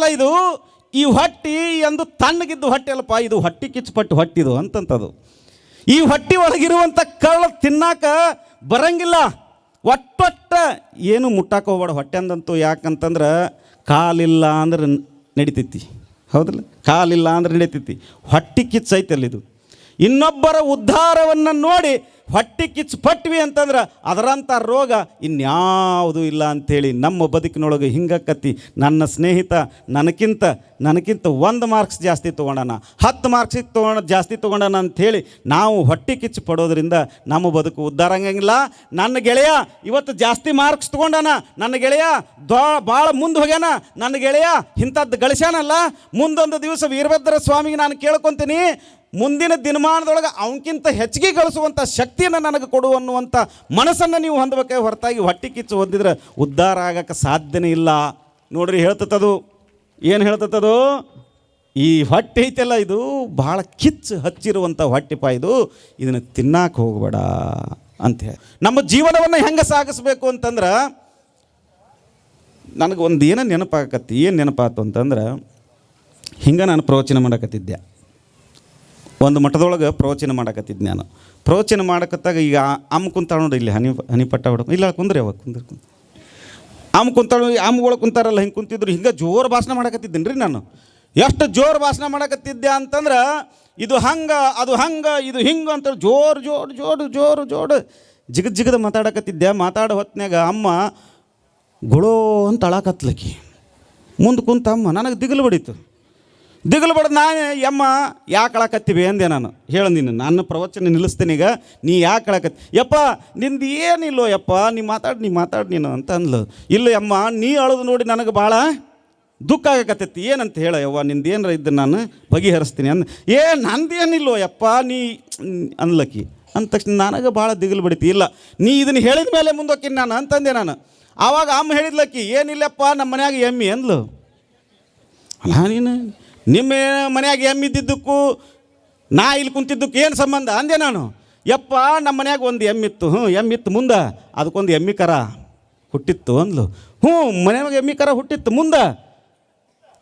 ಹೊಟ್ಟಲ್ಲ ಇದು? ಈ ಹೊಟ್ಟಿ ಎಂದು ತಣ್ಣಗಿದ್ದು ಹೊಟ್ಟೆ ಅಲ್ಲಪ್ಪ, ಇದು ಹೊಟ್ಟಿ ಕಿಚ್ಚುಪಟ್ಟು ಹೊಟ್ಟಿದು ಅಂತಂತದು. ಈ ಹೊಟ್ಟಿ ಒಳಗಿರುವಂಥ ಕಳ್ಳ ತಿನ್ನಾಕ ಬರಂಗಿಲ್ಲ. ಒಟ್ಟೊಟ್ಟ ಏನು ಮುಟ್ಟಾಕ ಹೋಗ್ಬೇಡ. ಹೊಟ್ಟೆ ಅಂದಂತೂ ಯಾಕಂತಂದ್ರೆ ಕಾಲಿಲ್ಲ ಅಂದ್ರೆ ನಡಿತೈತಿ. ಹೌದಲ್ಲ? ಕಾಲಿಲ್ಲ ಅಂದ್ರೆ ನಡಿತೈತಿ. ಹೊಟ್ಟಿ ಕಿಚ್ಚು ಐತಲ್ಲ ಇದು. ಇನ್ನೊಬ್ಬರ ಉದ್ಧಾರವನ್ನು ನೋಡಿ ಹೊಟ್ಟಿ ಕಿಚ್ಚು ಪಟ್ವಿ ಅಂತಂದ್ರೆ ಅದರಂಥ ರೋಗ ಇನ್ಯಾವುದೂ ಇಲ್ಲ ಅಂಥೇಳಿ ನಮ್ಮ ಬದುಕಿನೊಳಗೆ ಹಿಂಗಕ್ಕತ್ತಿ ನನ್ನ ಸ್ನೇಹಿತ ನನಗಿಂತ ನನಗಿಂತ ಒಂದು ಮಾರ್ಕ್ಸ್ ಜಾಸ್ತಿ ತೊಗೊಂಡಾನ, ಹತ್ತು ಮಾರ್ಕ್ಸ್ ತೊಗೊಂಡು, ಜಾಸ್ತಿ ತೊಗೊಂಡಾನ ಅಂಥೇಳಿ ನಾವು ಹೊಟ್ಟೆ ಕಿಚ್ಚು ಪಡೋದ್ರಿಂದ ನಮ್ಮ ಬದುಕು ಉದ್ಧಾರಂಗಿಲ್ಲ ನನ್ನ ಗೆಳೆಯ, ಇವತ್ತು ಜಾಸ್ತಿ ಮಾರ್ಕ್ಸ್ ತೊಗೊಂಡಾನ, ನನ್ನ ಗೆಳೆಯ ದೊ ಭಾಳ ಮುಂದೆ ಹೋಗ್ಯಾನ, ನನ್ನ ಗೆಳೆಯ ಇಂಥದ್ದು ಗಳಿಸ್ಯಾನಲ್ಲ, ಮುಂದೊಂದು ದಿವಸ ವೀರಭದ್ರ ಸ್ವಾಮಿಗೆ ನಾನು ಕೇಳ್ಕೊತೀನಿ ಮುಂದಿನ ದಿನಮಾನದೊಳಗೆ ಅವನಕ್ಕಿಂತ ಹೆಚ್ಚಿಗೆ ಗಳಿಸುವಂಥ ಶಕ್ತಿಯನ್ನು ನನಗೆ ಕೊಡು ಅನ್ನುವಂಥ ಮನಸ್ಸನ್ನು ನೀವು ಹೊಂದಬೇಕೆ ಹೊರತಾಗಿ ಹೊಟ್ಟೆ ಕಿಚ್ಚು ಹೊಂದಿದ್ರೆ ಉದ್ಧಾರ ಆಗಕ್ಕೆ ಸಾಧ್ಯನೇ ಇಲ್ಲ. ನೋಡ್ರಿ ಅದು ಏನು ಹೇಳ್ತತದು? ಈ ಹೊಟ್ಟೆ ಐತೆಲ್ಲ ಇದು ಭಾಳ ಕಿಚ್ಚು ಹಚ್ಚಿರುವಂಥ ಹೊಟ್ಟೆಪ ಇದು. ಇದನ್ನು ತಿನ್ನಕ್ಕೆ ಹೋಗಬೇಡ ಅಂತ ಹೇಳಿ. ನಮ್ಮ ಜೀವನವನ್ನು ಹೆಂಗೆ ಸಾಗಿಸ್ಬೇಕು ಅಂತಂದ್ರೆ ನನಗೆ ಒಂದು ಏನೋ ನೆನಪಾಗತ್ತೆ ಏನು ನೆನಪಾತು ಅಂತಂದ್ರೆ ಹಿಂಗೆ ನಾನು ಪ್ರವಚನ ಮಾಡಕತ್ತಿದ್ದೆ. ಒಂದು ಮಠದೊಳಗೆ ಪ್ರವಚನ ಮಾಡಕತ್ತಿದ್ದೆ ನಾನು. ಪ್ರವಚನ ಮಾಡಕತ್ತಾಗ ಈಗ ಅಮ್ಮ ಕುಂತಾಳ ನೋಡಿ ಇಲ್ಲಿ ಹನಿ, ಹನಿಪಟ್ಟ ಹೊಡ್ಕೊಂಡು, ಇಲ್ಲ ಕುಂದ್ರಿ ಅವಾಗ, ಕುಂದ್ರ, ಕುಂದ್ರಿ. ಅಮ್ಮ ಕುಂತಾಳು ಅಮ್ಮಗಳು ಕುಂತಾರಲ್ಲ, ಹಿಂಗೆ ಕುಂತಿದ್ರು, ಹಿಂಗೆ ಜೋರು ಭಾಷಣ ಮಾಡಕತ್ತಿದ್ದೀನಿ ರೀ ನಾನು. ಎಷ್ಟು ಜೋರು ಭಾಷಣ ಮಾಡಕತ್ತಿದ್ದೆ ಅಂತಂದ್ರೆ, ಇದು ಹಂಗೆ, ಅದು ಹಂಗೆ, ಇದು ಹಿಂಗೆ ಅಂತ ಜೋರು ಜೋರು ಜೋರು ಜೋರು ಜೋರು ಜಿಗದ್ ಜಿಗದ ಮಾತಾಡಕತ್ತಿದ್ದೆ. ಮಾತಾಡೋ ಹೊತ್ನ್ಯಾಗ ಅಮ್ಮ, ಗುಳೋ ಅಂತ ಅಳಾಕತ್ಲಕ್ಕಿ ಮುಂದೆ ಕುಂತ ಅಮ್ಮ, ನನಗೆ ದಿಗಲು ಬಡೀತು. ದಿಗಲು ಬಡ್ದು ನಾನು ಯಮ್ಮ ಯಾಕೆ ಅಳಕತ್ತೀವಿ ಅಂದೆ ನಾನು. ಹೇಳು ನೀನು ನನ್ನ ಪ್ರವಚನ ನಿಲ್ಲಿಸ್ತೀನಿ ಈಗ, ನೀ ಯಾಕೆ ಅಳಕತ್ತಿ? ಯಪ್ಪ, ನಿಂದು ಏನಿಲ್ಲೋ ಯಪ್ಪ, ನೀ ಮಾತಾಡಿ ನೀ ಮಾತಾಡಿ ನೀನು ಅಂತ ಅಂದ್ಲು. ಇಲ್ಲ ಯಮ್ಮ, ನೀ ಅಳದು ನೋಡಿ ನನಗೆ ಭಾಳ ದುಃಖ ಆಗಕತ್ತೈತಿ. ಏನಂತ ಹೇಳ ಯವ್ವ, ನಿಂದು ಏನಾರ ಇದ್ದು ನಾನು ಬಗೆಹರಿಸ್ತೀನಿ ಅಂದ. ಏ, ನಂದೇನಿಲ್ಲೋ ಯಪ್ಪ, ನೀ ಅನ್ಲಕ್ಕಿ ಅಂದ ತಕ್ಷಣ ನನಗೆ ಭಾಳ ದಿಗಲು ಬಡಿತಿ. ಇಲ್ಲ, ನೀ ಇದನ್ನು ಹೇಳಿದ ಮೇಲೆ ಮುಂದೋಕಿನಿ ನಾನು ಅಂತಂದೆ ನಾನು. ಆವಾಗ ಅಮ್ಮ ಹೇಳಿದ್ಲಕ್ಕಿ ಏನಿಲ್ಲಪ್ಪ ನಮ್ಮ ಮನ್ಯಾಗ ಎಮ್ಮಿ ಅಂದ್ಲು. ಅಲ್ಲ ನೀನು. ನಿಮ್ಮ ಮನ್ಯಾಗ ಎಮ್ಮಿದ್ದಿದ್ದಕ್ಕೂ, ನಾ ಇಲ್ಲಿ ಕುಂತಿದ್ದಕ್ಕೆ ಏನು ಸಂಬಂಧ? ಅಂದೆ ನಾನು. ಯಪ್ಪ, ನಮ್ಮ ಮನ್ಯಾಗ ಒಂದು ಎಮ್ಮಿತ್ತು ಹ್ಞೂ ಎಮ್ಮಿತ್ತು ಮುಂದೆ. ಅದಕ್ಕೊಂದು ಎಮ್ಮಿ ಕರ ಹುಟ್ಟಿತ್ತು ಅಂದ್ಲು. ಹ್ಞೂ, ಮನೆಯಾಗ ಎಮ್ಮಿ ಕರ ಹುಟ್ಟಿತ್ತು ಮುಂದೆ.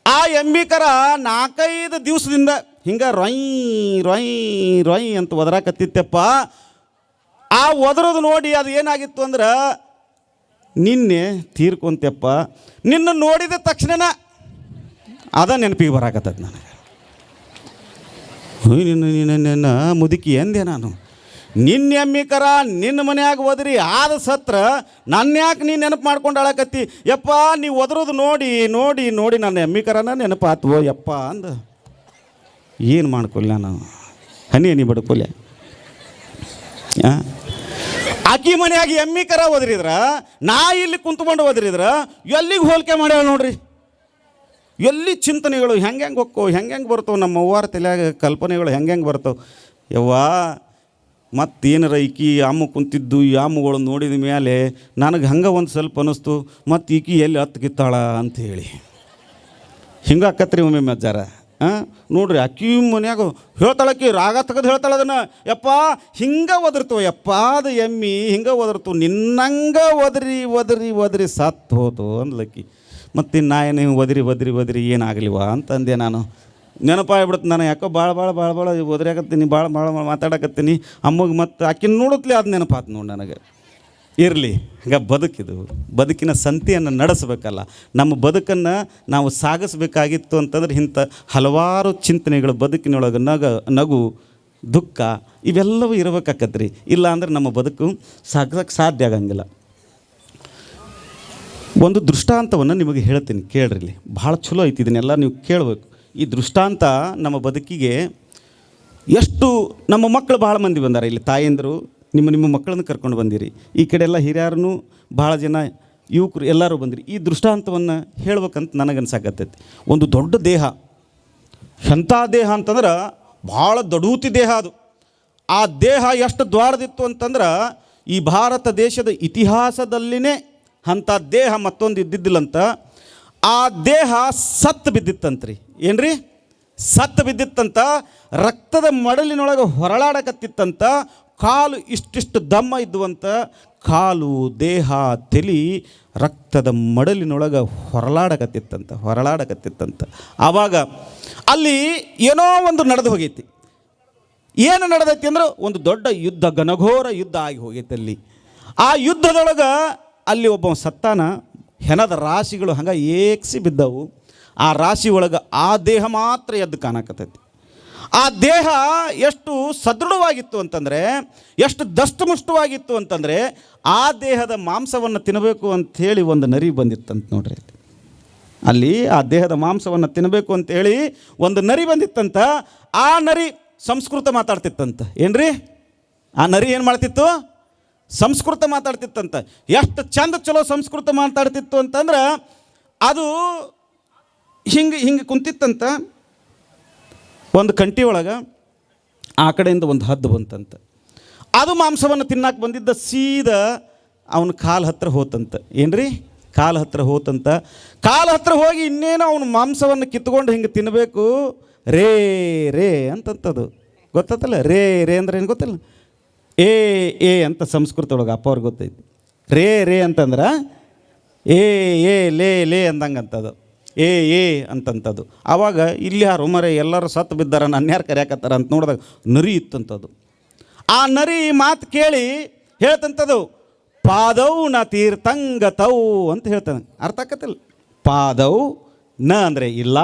ಆ ಎಮ್ಮಿ ಕರ ನಾಲ್ಕೈದು ದಿವಸದಿಂದ ಹಿಂಗೆ ರೊಯ್ ರೊಯ್ ರೊಯ್ ಅಂತ ಒದರಾಕತ್ತಿತ್ತಪ್ಪ. ಆ ಒದರೋದು ನೋಡಿ ಅದು ಏನಾಗಿತ್ತು ಅಂದ್ರೆ, ನಿನ್ನೆ ತೀರ್ಕೊಂತೆಪ್ಪ. ನಿನ್ನ ನೋಡಿದ ತಕ್ಷಣ ಅದ ನೆನಪಿಗೆ ಬರಾಕತ್ತದ ನನಗೆ. ನಿನ್ನ ನಿನ್ನ ಮುದುಕಿ ಎಂದೆ ನಾನು. ನಿನ್ನ ಎಮ್ಮಿಕರ ನಿನ್ನ ಮನೆಯಾಗ ಒದರಿ ಆದ ಸತ್ರ ನನ್ನ ಯಾಕೆ ನೀನು ನೆನಪು ಮಾಡ್ಕೊಂಡು ಅಳಕತ್ತಿ ಯಪ್ಪ ನೀವು ಒದರೋದು ನೋಡಿ ನೋಡಿ ನೋಡಿ ನನ್ನ ಎಮ್ಮಿಕರನ ನೆನಪಾತ್ವೋ ಯಪ್ಪ ಅಂದ. ಏನು ಮಾಡ್ಕೊಲ್ಲ ನಾನು ಹನಿ ಹನಿ ಬಡ್ಕೊಲ್ಲ? ಆಕಿ ಮನ್ಯಾಗ ಎಮ್ಮಿ ಕರ ಒದರಿದ್ರ, ನಾ ಇಲ್ಲಿ ಕುಂತ್ಕೊಂಡು ಒದರಿದ್ರ, ಎಲ್ಲಿಗೆ ಹೋಲಿಕೆ ಮಾಡ್ಯಾಳ ನೋಡ್ರಿ? ಎಲ್ಲಿ ಚಿಂತನೆಗಳು ಹೆಂಗೆ ಹೆಂಗೆ ಹೊಕ್ಕೋ, ಹೆಂಗೆ ಹೆಂಗೆ ಬರ್ತವೆ, ನಮ್ಮ ಅವ್ವಾರ ತಲೆಯಾಗ ಕಲ್ಪನೆಗಳು ಹೆಂಗೆ ಹೆಂಗೆ ಬರ್ತವೆ? ಯವ್ವಾ, ಮತ್ತೇನಾರ ಈಕಿ ಆಮು ಕುಂತಿದ್ದು ಈ ಆಮುಗಳು ನೋಡಿದ ಮೇಲೆ ನನಗೆ ಹಂಗೆ ಒಂದು ಸ್ವಲ್ಪ ಅನ್ನಿಸ್ತು ಮತ್ತು ಈಕಿ ಎಲ್ಲಿ ಹತ್ತು ಕಿತ್ತಾಳ ಹೇಳಿ. ಹಿಂಗೆ ಆಕತ್ರಿ ಒಮ್ಮೆ ಮಜ್ಜಾರ ಹಾಂ ನೋಡ್ರಿ, ಅಕ್ಕಿ ಮನ್ಯಾಗ ಹೇಳ್ತಾಳಕ್ಕಿ, ರಾಗ ತಗದು ಹೇಳ್ತಾಳೆ ಅದನ್ನು. ಯಪ್ಪ, ಹಿಂಗೆ ಒದರ್ತವ ಯಪ್ಪ ಅದು ಎಮ್ಮಿ ಹಿಂಗೆ ಒದರ್ತು ನಿನ್ನಂಗೆ ಒದರಿ ಒದರಿ ಒದರಿ ಸತ್ತು ಹೋತು ಅಂದ್ಲಕ್ಕಿ. ಮತ್ತು ನಾ ಏನು ಒದರಿ ಒದರಿ ಒದರಿ ಏನಾಗಲಿವ ಅಂತಂದೆ ನಾನು. ನೆನಪಾಗ್ಬಿಡುತ್ತೆ ನಾನು ಯಾಕೋ ಭಾಳ ಭಾಳ ಭಾಳ ಭಾಳ ಒದರಾಕತ್ತೀನಿ ಭಾಳ ಭಾಳ ಮಾತಾಡಕತ್ತೀನಿ. ಅಮ್ಮಗೆ ಮತ್ತು ಆಕಿನ ನೋಡುತ್ತಲೇ ಅದು ನೆನಪಾತು ನೋಡಿ ನನಗೆ. ಇರಲಿ, ಈಗ ಬದುಕಿದು. ಬದುಕಿನ ಸಂತೆಯನ್ನು ನಡೆಸಬೇಕಲ್ಲ. ನಮ್ಮ ಬದುಕನ್ನು ನಾವು ಸಾಗಿಸ್ಬೇಕಾಗಿತ್ತು ಅಂತಂದ್ರೆ ಇಂಥ ಹಲವಾರು ಚಿಂತನೆಗಳು, ಬದುಕಿನೊಳಗೆ ನಗ, ನಗು, ದುಃಖ, ಇವೆಲ್ಲವೂ ಇರಬೇಕಾಕತ್ರಿ. ಇಲ್ಲ ಅಂದ್ರೆ ನಮ್ಮ ಬದುಕು ಸಾಗಿಸೋಕ್ಕೆ ಸಾಧ್ಯ ಆಗಂಗಿಲ್ಲ. ಒಂದು ದೃಷ್ಟಾಂತವನ್ನು ನಿಮಗೆ ಹೇಳ್ತೀನಿ ಕೇಳ್ರಿ ಭಾಳ ಚಲೋ ಐತಿ ಇದನ್ನೆಲ್ಲ ನೀವು ಕೇಳಬೇಕು. ಈ ದೃಷ್ಟಾಂತ ನಮ್ಮ ಬದುಕಿಗೆ ಎಷ್ಟು ನಮ್ಮ ಮಕ್ಕಳು ಭಾಳ ಮಂದಿ ಬಂದಾರೆ. ಇಲ್ಲಿ ತಾಯಂದರು, ನಿಮ್ಮ ನಿಮ್ಮ ಮಕ್ಕಳನ್ನು ಕರ್ಕೊಂಡು ಬಂದಿರಿ. ಈ ಕಡೆ ಎಲ್ಲ ಹಿರಿಯರನ್ನು ಭಾಳ ಜನ ಯುವಕರು ಎಲ್ಲರೂ ಬಂದಿರಿ. ಈ ದೃಷ್ಟಾಂತವನ್ನು ಹೇಳ್ಬೇಕಂತ ನನಗನ್ಸಾಕತ್ತೈತಿ. ಒಂದು ದೊಡ್ಡ ದೇಹ ಎಂಥ ದೇಹ ಅಂತಂದ್ರೆ ಭಾಳ ದಡೂತಿ ದೇಹ ಅದು. ಆ ದೇಹ ಎಷ್ಟು ದ್ವಾರದಿತ್ತು ಅಂತಂದ್ರೆ ಈ ಭಾರತ ದೇಶದ ಇತಿಹಾಸದಲ್ಲಿನೇ ಅಂಥ ದೇಹ ಮತ್ತೊಂದು ಇದ್ದಿದ್ದಿಲ್ಲಂತ, ಆ ದೇಹ ಸತ್ತು ಬಿದ್ದಿತ್ತಂತ್ರಿ. ಏನ್ರಿ? ಸತ್ತು ಬಿದ್ದಿತ್ತಂತ, ರಕ್ತದ ಮಡಲಿನೊಳಗೆ ಹೊರಳಾಡಕತ್ತಿತ್ತಂತ, ಕಾಲು ಇಷ್ಟಿಷ್ಟು ದಮ್ಮ ಇದ್ದುವಂತ, ಕಾಲು, ದೇಹ, ತಲಿ ರಕ್ತದ ಮಡಲಿನೊಳಗೆ ಹೊರಳಾಡಕತ್ತಿತ್ತಂತ ಹೊರಳಾಡಕತ್ತಿತ್ತಂತ. ಆವಾಗ ಅಲ್ಲಿ ಏನೋ ಒಂದು ನಡೆದು ಹೋಗೈತಿ. ಏನು ನಡೆದೈತಿ ಅಂದ್ರೆ ಒಂದು ದೊಡ್ಡ ಯುದ್ಧ, ಘನಘೋರ ಯುದ್ಧ ಆಗಿ ಹೋಗೈತೆ ಅಲ್ಲಿ. ಆ ಯುದ್ಧದೊಳಗೆ ಅಲ್ಲಿ ಒಬ್ಬ ಸತ್ತಾನ ಹೆನದ ರಾಶಿಗಳು ಹಂಗೆ ಏಕ್ಸಿ ಬಿದ್ದವು. ಆ ರಾಶಿ ಒಳಗೆ ಆ ದೇಹ ಮಾತ್ರ ಎದ್ದು ಕಾಣಕತ್ತೈತಿ. ಆ ದೇಹ ಎಷ್ಟು ಸದೃಢವಾಗಿತ್ತು ಅಂತಂದರೆ, ಎಷ್ಟು ದಷ್ಟುಮುಷ್ಟುವಾಗಿತ್ತು ಅಂತಂದರೆ, ಆ ದೇಹದ ಮಾಂಸವನ್ನು ತಿನ್ನಬೇಕು ಅಂಥೇಳಿ ಒಂದು ನರಿ ಬಂದಿತ್ತಂತ ನೋಡ್ರಿ ಅಲ್ಲಿ ಅಲ್ಲಿ ಆ ದೇಹದ ಮಾಂಸವನ್ನು ತಿನ್ನಬೇಕು ಅಂತೇಳಿ ಒಂದು ನರಿ ಬಂದಿತ್ತಂತ, ಆ ನರಿ ಸಂಸ್ಕೃತ ಮಾತಾಡ್ತಿತ್ತಂತ. ಏನ್ರಿ? ಆ ನರಿ ಏನು ಮಾಡ್ತಿತ್ತು? ಸಂಸ್ಕೃತ ಮಾತಾಡ್ತಿತ್ತಂತ. ಎಷ್ಟು ಚಂದ ಚಲೋ ಸಂಸ್ಕೃತ ಮಾತಾಡ್ತಿತ್ತು ಅಂತಂದ್ರೆ ಅದು ಹಿಂಗೆ ಹಿಂಗೆ ಕುಂತಿತ್ತಂತ. ಒಂದು ಕಂಟಿ ಒಳಗೆ ಆ ಕಡೆಯಿಂದ ಒಂದು ಹದ್ದು ಬಂತಂತ. ಅದು ಮಾಂಸವನ್ನು ತಿನ್ನಕ್ಕೆ ಬಂದಿದ್ದ ಸೀದಾ ಅವನ ಕಾಲು ಹತ್ರ ಹೋತಂತ. ಏನ್ರಿ? ಕಾಲು ಹತ್ರ ಹೋತಂತ. ಕಾಲು ಹತ್ರ ಹೋಗಿ ಇನ್ನೇನು ಅವನ ಮಾಂಸವನ್ನು ಕಿತ್ಕೊಂಡು ಹಿಂಗೆ ತಿನ್ನಬೇಕು ರೇ ರೇ ಅಂತಂತದು. ಗೊತ್ತಲ್ಲ ರೇ ರೇ ಅಂದ್ರೆ ಏನು ಗೊತ್ತಿಲ್ಲ? ಏ ಏ ಅಂತ ಸಂಸ್ಕೃತ ಒಳಗೆ ಅಪ್ಪ ಅವ್ರಿಗೆ ಗೊತ್ತೈತಿ. ರೇ ರೇ ಅಂತಂದ್ರೆ ಏ ಏ, ಲೇ ಲೇ ಅಂದಂಗೆ ಅಂತದು ಏ ಏ ಅಂತಂಥದ್ದು ಆವಾಗ ಇಲ್ಲಿ ಯಾರು ಮರೆ ಎಲ್ಲರೂ ಸತ್ತು ಬಿದ್ದಾರ ನನ್ನ ಯಾರು ಕರೆಯಾಕತ್ತಾರ ಅಂತ ನೋಡಿದಾಗ ನರಿ ಇತ್ತಂಥದ್ದು ಆ ನರಿ ಮಾತು ಕೇಳಿ ಹೇಳ್ತಂಥದ್ದು ಪಾದವು ನ ತೀರ್ಥಂಗತವು ಅಂತ ಹೇಳ್ತಾನೆ. ಅರ್ಥ ಆಕತ್ತಲ್ಲ. ಪಾದವು ನ ಅಂದರೆ ಇಲ್ಲ,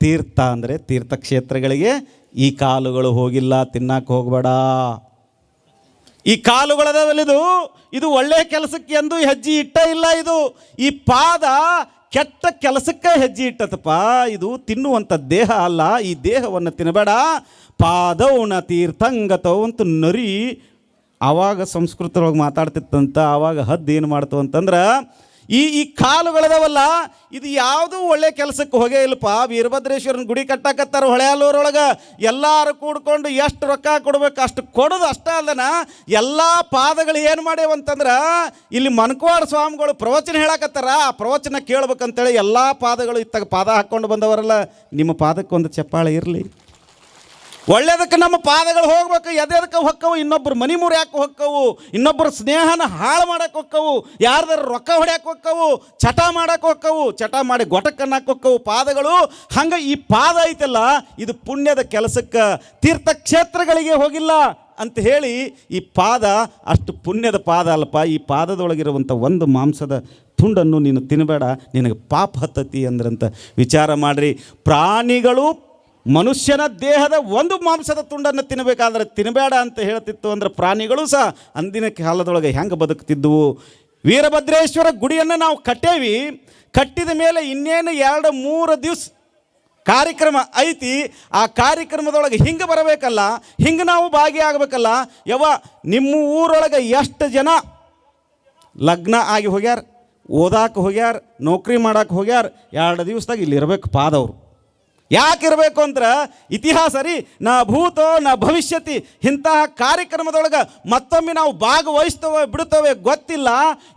ತೀರ್ಥ ಅಂದರೆ ತೀರ್ಥಕ್ಷೇತ್ರಗಳಿಗೆ ಈ ಕಾಲುಗಳು ಹೋಗಿಲ್ಲ ತಿನ್ನಕ್ಕೆ ಹೋಗಬೇಡ. ಈ ಕಾಲುಗಳದಲ್ಲಿದು ಇದು ಒಳ್ಳೆ ಕೆಲಸಕ್ಕೆ ಎಂದು ಹೆಜ್ಜೆ ಇಟ್ಟ ಇಲ್ಲ ಇದು. ಈ ಪಾದ ಕೆಟ್ಟ ಕೆಲಸಕ್ಕೆ ಹೆಜ್ಜೆ ಇಟ್ಟತಪ್ಪ ಇದು ತಿನ್ನುವಂಥ ದೇಹ ಅಲ್ಲ, ಈ ದೇಹವನ್ನು ತಿನ್ನಬೇಡ. ಪಾದೌನ ತೀರ್ಥಂಗತವು ಅಂತ ನರಿ. ಆವಾಗ ಸಂಸ್ಕೃತದೊಳಗೆ ಮಾತಾಡ್ತಿತ್ತಂತ ಆವಾಗ ಹದ್ದು ಏನು ಮಾಡ್ತು ಅಂತಂದ್ರೆ ಈ ಈ ಕಾಲುಗಳದವಲ್ಲ ಇದು ಯಾವುದೂ ಒಳ್ಳೆ ಕೆಲಸಕ್ಕೆ ಹೋಗೇ ಇಲ್ಲಪ್ಪ. ವೀರಭದ್ರೇಶ್ವರನ ಗುಡಿ ಕಟ್ಟಾಕತ್ತಾರ ಹೊಳೆಯಲ್ಲೂರೊಳಗೆ. ಎಲ್ಲರೂ ಕೂಡ್ಕೊಂಡು ಎಷ್ಟು ರೊಕ್ಕ ಕೊಡ್ಬೇಕು, ಅಷ್ಟು ಕೊಡೋದು ಅಷ್ಟೇ ಅಲ್ಲನ, ಎಲ್ಲ ಪಾದಗಳು ಏನು ಮಾಡ್ಯಾವಂತಂದ್ರೆ ಇಲ್ಲಿ ಮನ್ಕವಾಡ ಸ್ವಾಮಿಗಳು ಪ್ರವಚನ ಹೇಳಕತ್ತಾರ. ಆ ಪ್ರವಚನ ಕೇಳ್ಬೇಕಂತೇಳಿ ಎಲ್ಲ ಪಾದಗಳು ಇತ್ತಾಗ ಪಾದ ಹಾಕ್ಕೊಂಡು ಬಂದವರಲ್ಲ, ನಿಮ್ಮ ಪಾದಕ್ಕೊಂದು ಚಪ್ಪಾಳೆ ಇರಲಿ. ಒಳ್ಳೇದಕ್ಕೆ ನಮ್ಮ ಪಾದಗಳು ಹೋಗ್ಬೇಕು, ಎದೆದಕ್ಕೆ ಹೊಕ್ಕವು ಇನ್ನೊಬ್ಬರು ಮನಿ ಮುರಿಯಾಕೆ ಹೊಕ್ಕವು ಇನ್ನೊಬ್ಬರು ಸ್ನೇಹನ ಹಾಳು ಮಾಡಕ್ಕೆ ಹೊಕ್ಕವು, ಯಾರ್ದಾರು ರೊಕ್ಕ ಹೊಡ್ಯಾಕೆ ಹೊಕ್ಕವು, ಚಟ ಮಾಡಕ್ಕೆ ಹೊಕ್ಕವು, ಚಟ ಮಾಡಿ ಗೊಟಕ್ಕನ್ನಕ್ಕೆ ಹೊಕ್ಕವು, ಪಾದಗಳು, ಹಂಗೆ ಈ ಪಾದ ಐತಲ್ಲ, ಇದು ಪುಣ್ಯದ ಕೆಲಸಕ್ಕೆ ತೀರ್ಥಕ್ಷೇತ್ರಗಳಿಗೆ ಹೋಗಿಲ್ಲ ಅಂತ ಹೇಳಿ ಈ ಪಾದ ಅಷ್ಟು ಪುಣ್ಯದ ಪಾದ ಅಲ್ಲಪ್ಪ, ಈ ಪಾದದೊಳಗಿರುವಂಥ ಒಂದು ಮಾಂಸದ ತುಂಡನ್ನು ನೀನು ತಿನ್ನಬೇಡ ನಿನಗೆ ಪಾಪ ಹತ್ತತಿ ಅಂದ್ರಂತ ವಿಚಾರ ಮಾಡಿರಿ. ಪ್ರಾಣಿಗಳು ಮನುಷ್ಯನ ದೇಹದ ಒಂದು ಮಾಂಸದ ತುಂಡನ್ನು ತಿನ್ನಬೇಕಾದ್ರೆ ತಿನ್ನಬೇಡ ಅಂತ ಹೇಳ್ತಿತ್ತು ಅಂದ್ರೆ ಪ್ರಾಣಿಗಳು ಸಹ ಅಂದಿನ ಕಾಲದೊಳಗೆ ಹೆಂಗೆ ಬದುಕ್ತಿದ್ವು? ವೀರಭದ್ರೇಶ್ವರ ಗುಡಿಯನ್ನು ನಾವು ಕಟ್ಟೇವಿ. ಕಟ್ಟಿದ ಮೇಲೆ ಇನ್ನೇನು ಎರಡು, ಮೂರು ದಿವಸ ಕಾರ್ಯಕ್ರಮ ಐತಿ. ಆ ಕಾರ್ಯಕ್ರಮದೊಳಗೆ ಹಿಂಗೆ ಬರಬೇಕಲ್ಲ, ಹಿಂಗೆ ನಾವು ಭಾಗಿಯಾಗಬೇಕಲ್ಲ. ಯವ ನಿಮ್ಮ ಊರೊಳಗೆ ಎಷ್ಟು ಜನ ಲಗ್ನ ಆಗಿ ಹೋಗ್ಯಾರ, ಓದಾಕೆ ಹೋಗ್ಯಾರ, ನೌಕರಿ ಮಾಡಕ್ಕೆ ಹೋಗ್ಯಾರ, ಎರಡು ದಿವಸದಾಗ ಇಲ್ಲಿ ಇರ್ಬೇಕು ಪಾದವರು. ಯಾಕಿರಬೇಕು ಅಂದ್ರೆ ಇತಿಹಾಸ ರೀ, ನ ಭೂತೋ, ನ ಭವಿಷ್ಯತಿ, ಇಂತಹ ಕಾರ್ಯಕ್ರಮದೊಳಗೆ ಮತ್ತೊಮ್ಮೆ ನಾವು ಭಾಗವಹಿಸ್ತವೆ ಬಿಡ್ತವೆ ಗೊತ್ತಿಲ್ಲ.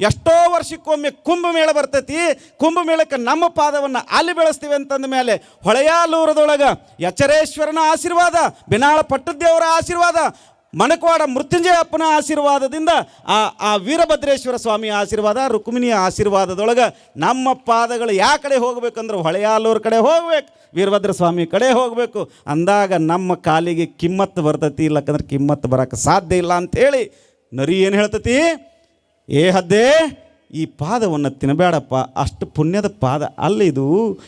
ಎಷ್ಟೋ ವರ್ಷಕ್ಕೊಮ್ಮೆ ಕುಂಭಮೇಳ ಬರ್ತೈತಿ. ಕುಂಭಮೇಳಕ್ಕೆ ನಮ್ಮ ಪಾದವನ್ನು ಅಲ್ಲಿ ಬೆಳೆಸ್ತೀವಿ ಅಂತಂದ ಮೇಲೆ ಹೊಳೆಯಾಲೂರದೊಳಗೆ ಎಚ್ಚರೇಶ್ವರನ ಆಶೀರ್ವಾದ ಬೆನಾಳ ಪಟ್ಟದೇವರ ಆಶೀರ್ವಾದ ಮಣಕವಾಡ ಮೃತ್ಯುಂಜಯಪ್ಪನ ಆಶೀರ್ವಾದದಿಂದ ಆ ಆ ವೀರಭದ್ರೇಶ್ವರ ಸ್ವಾಮಿಯ ಆಶೀರ್ವಾದ, ರುಕ್ಮಿಣಿಯ ಆಶೀರ್ವಾದದೊಳಗೆ ನಮ್ಮ ಪಾದಗಳು ಯಾವ ಕಡೆ ಹೋಗಬೇಕಂದ್ರೆ ಹೊಳೆಯಾಲೂರ ಕಡೆ ಹೋಗ್ಬೇಕು, ವೀರಭದ್ರ ಸ್ವಾಮಿ ಕಡೆ ಹೋಗಬೇಕು. ಅಂದಾಗ ನಮ್ಮ ಕಾಲಿಗೆ ಕಿಮ್ಮತ್ತು ಬರ್ತೈತಿ ಇಲ್ಲಕ್ಕಂದ್ರೆ ಕಿಮ್ಮತ್ತು ಬರೋಕ್ಕೆ ಸಾಧ್ಯ ಇಲ್ಲ ಅಂಥೇಳಿ ನರಿ ಏನು ಹೇಳ್ತತಿ? ಏ ಹದ್ದೇ ಈ ಪಾದವನ್ನು ತಿನ್ನಬೇಡಪ್ಪ, ಅಷ್ಟು ಪುಣ್ಯದ ಪಾದ ಅಲ್ಲ ಇದು,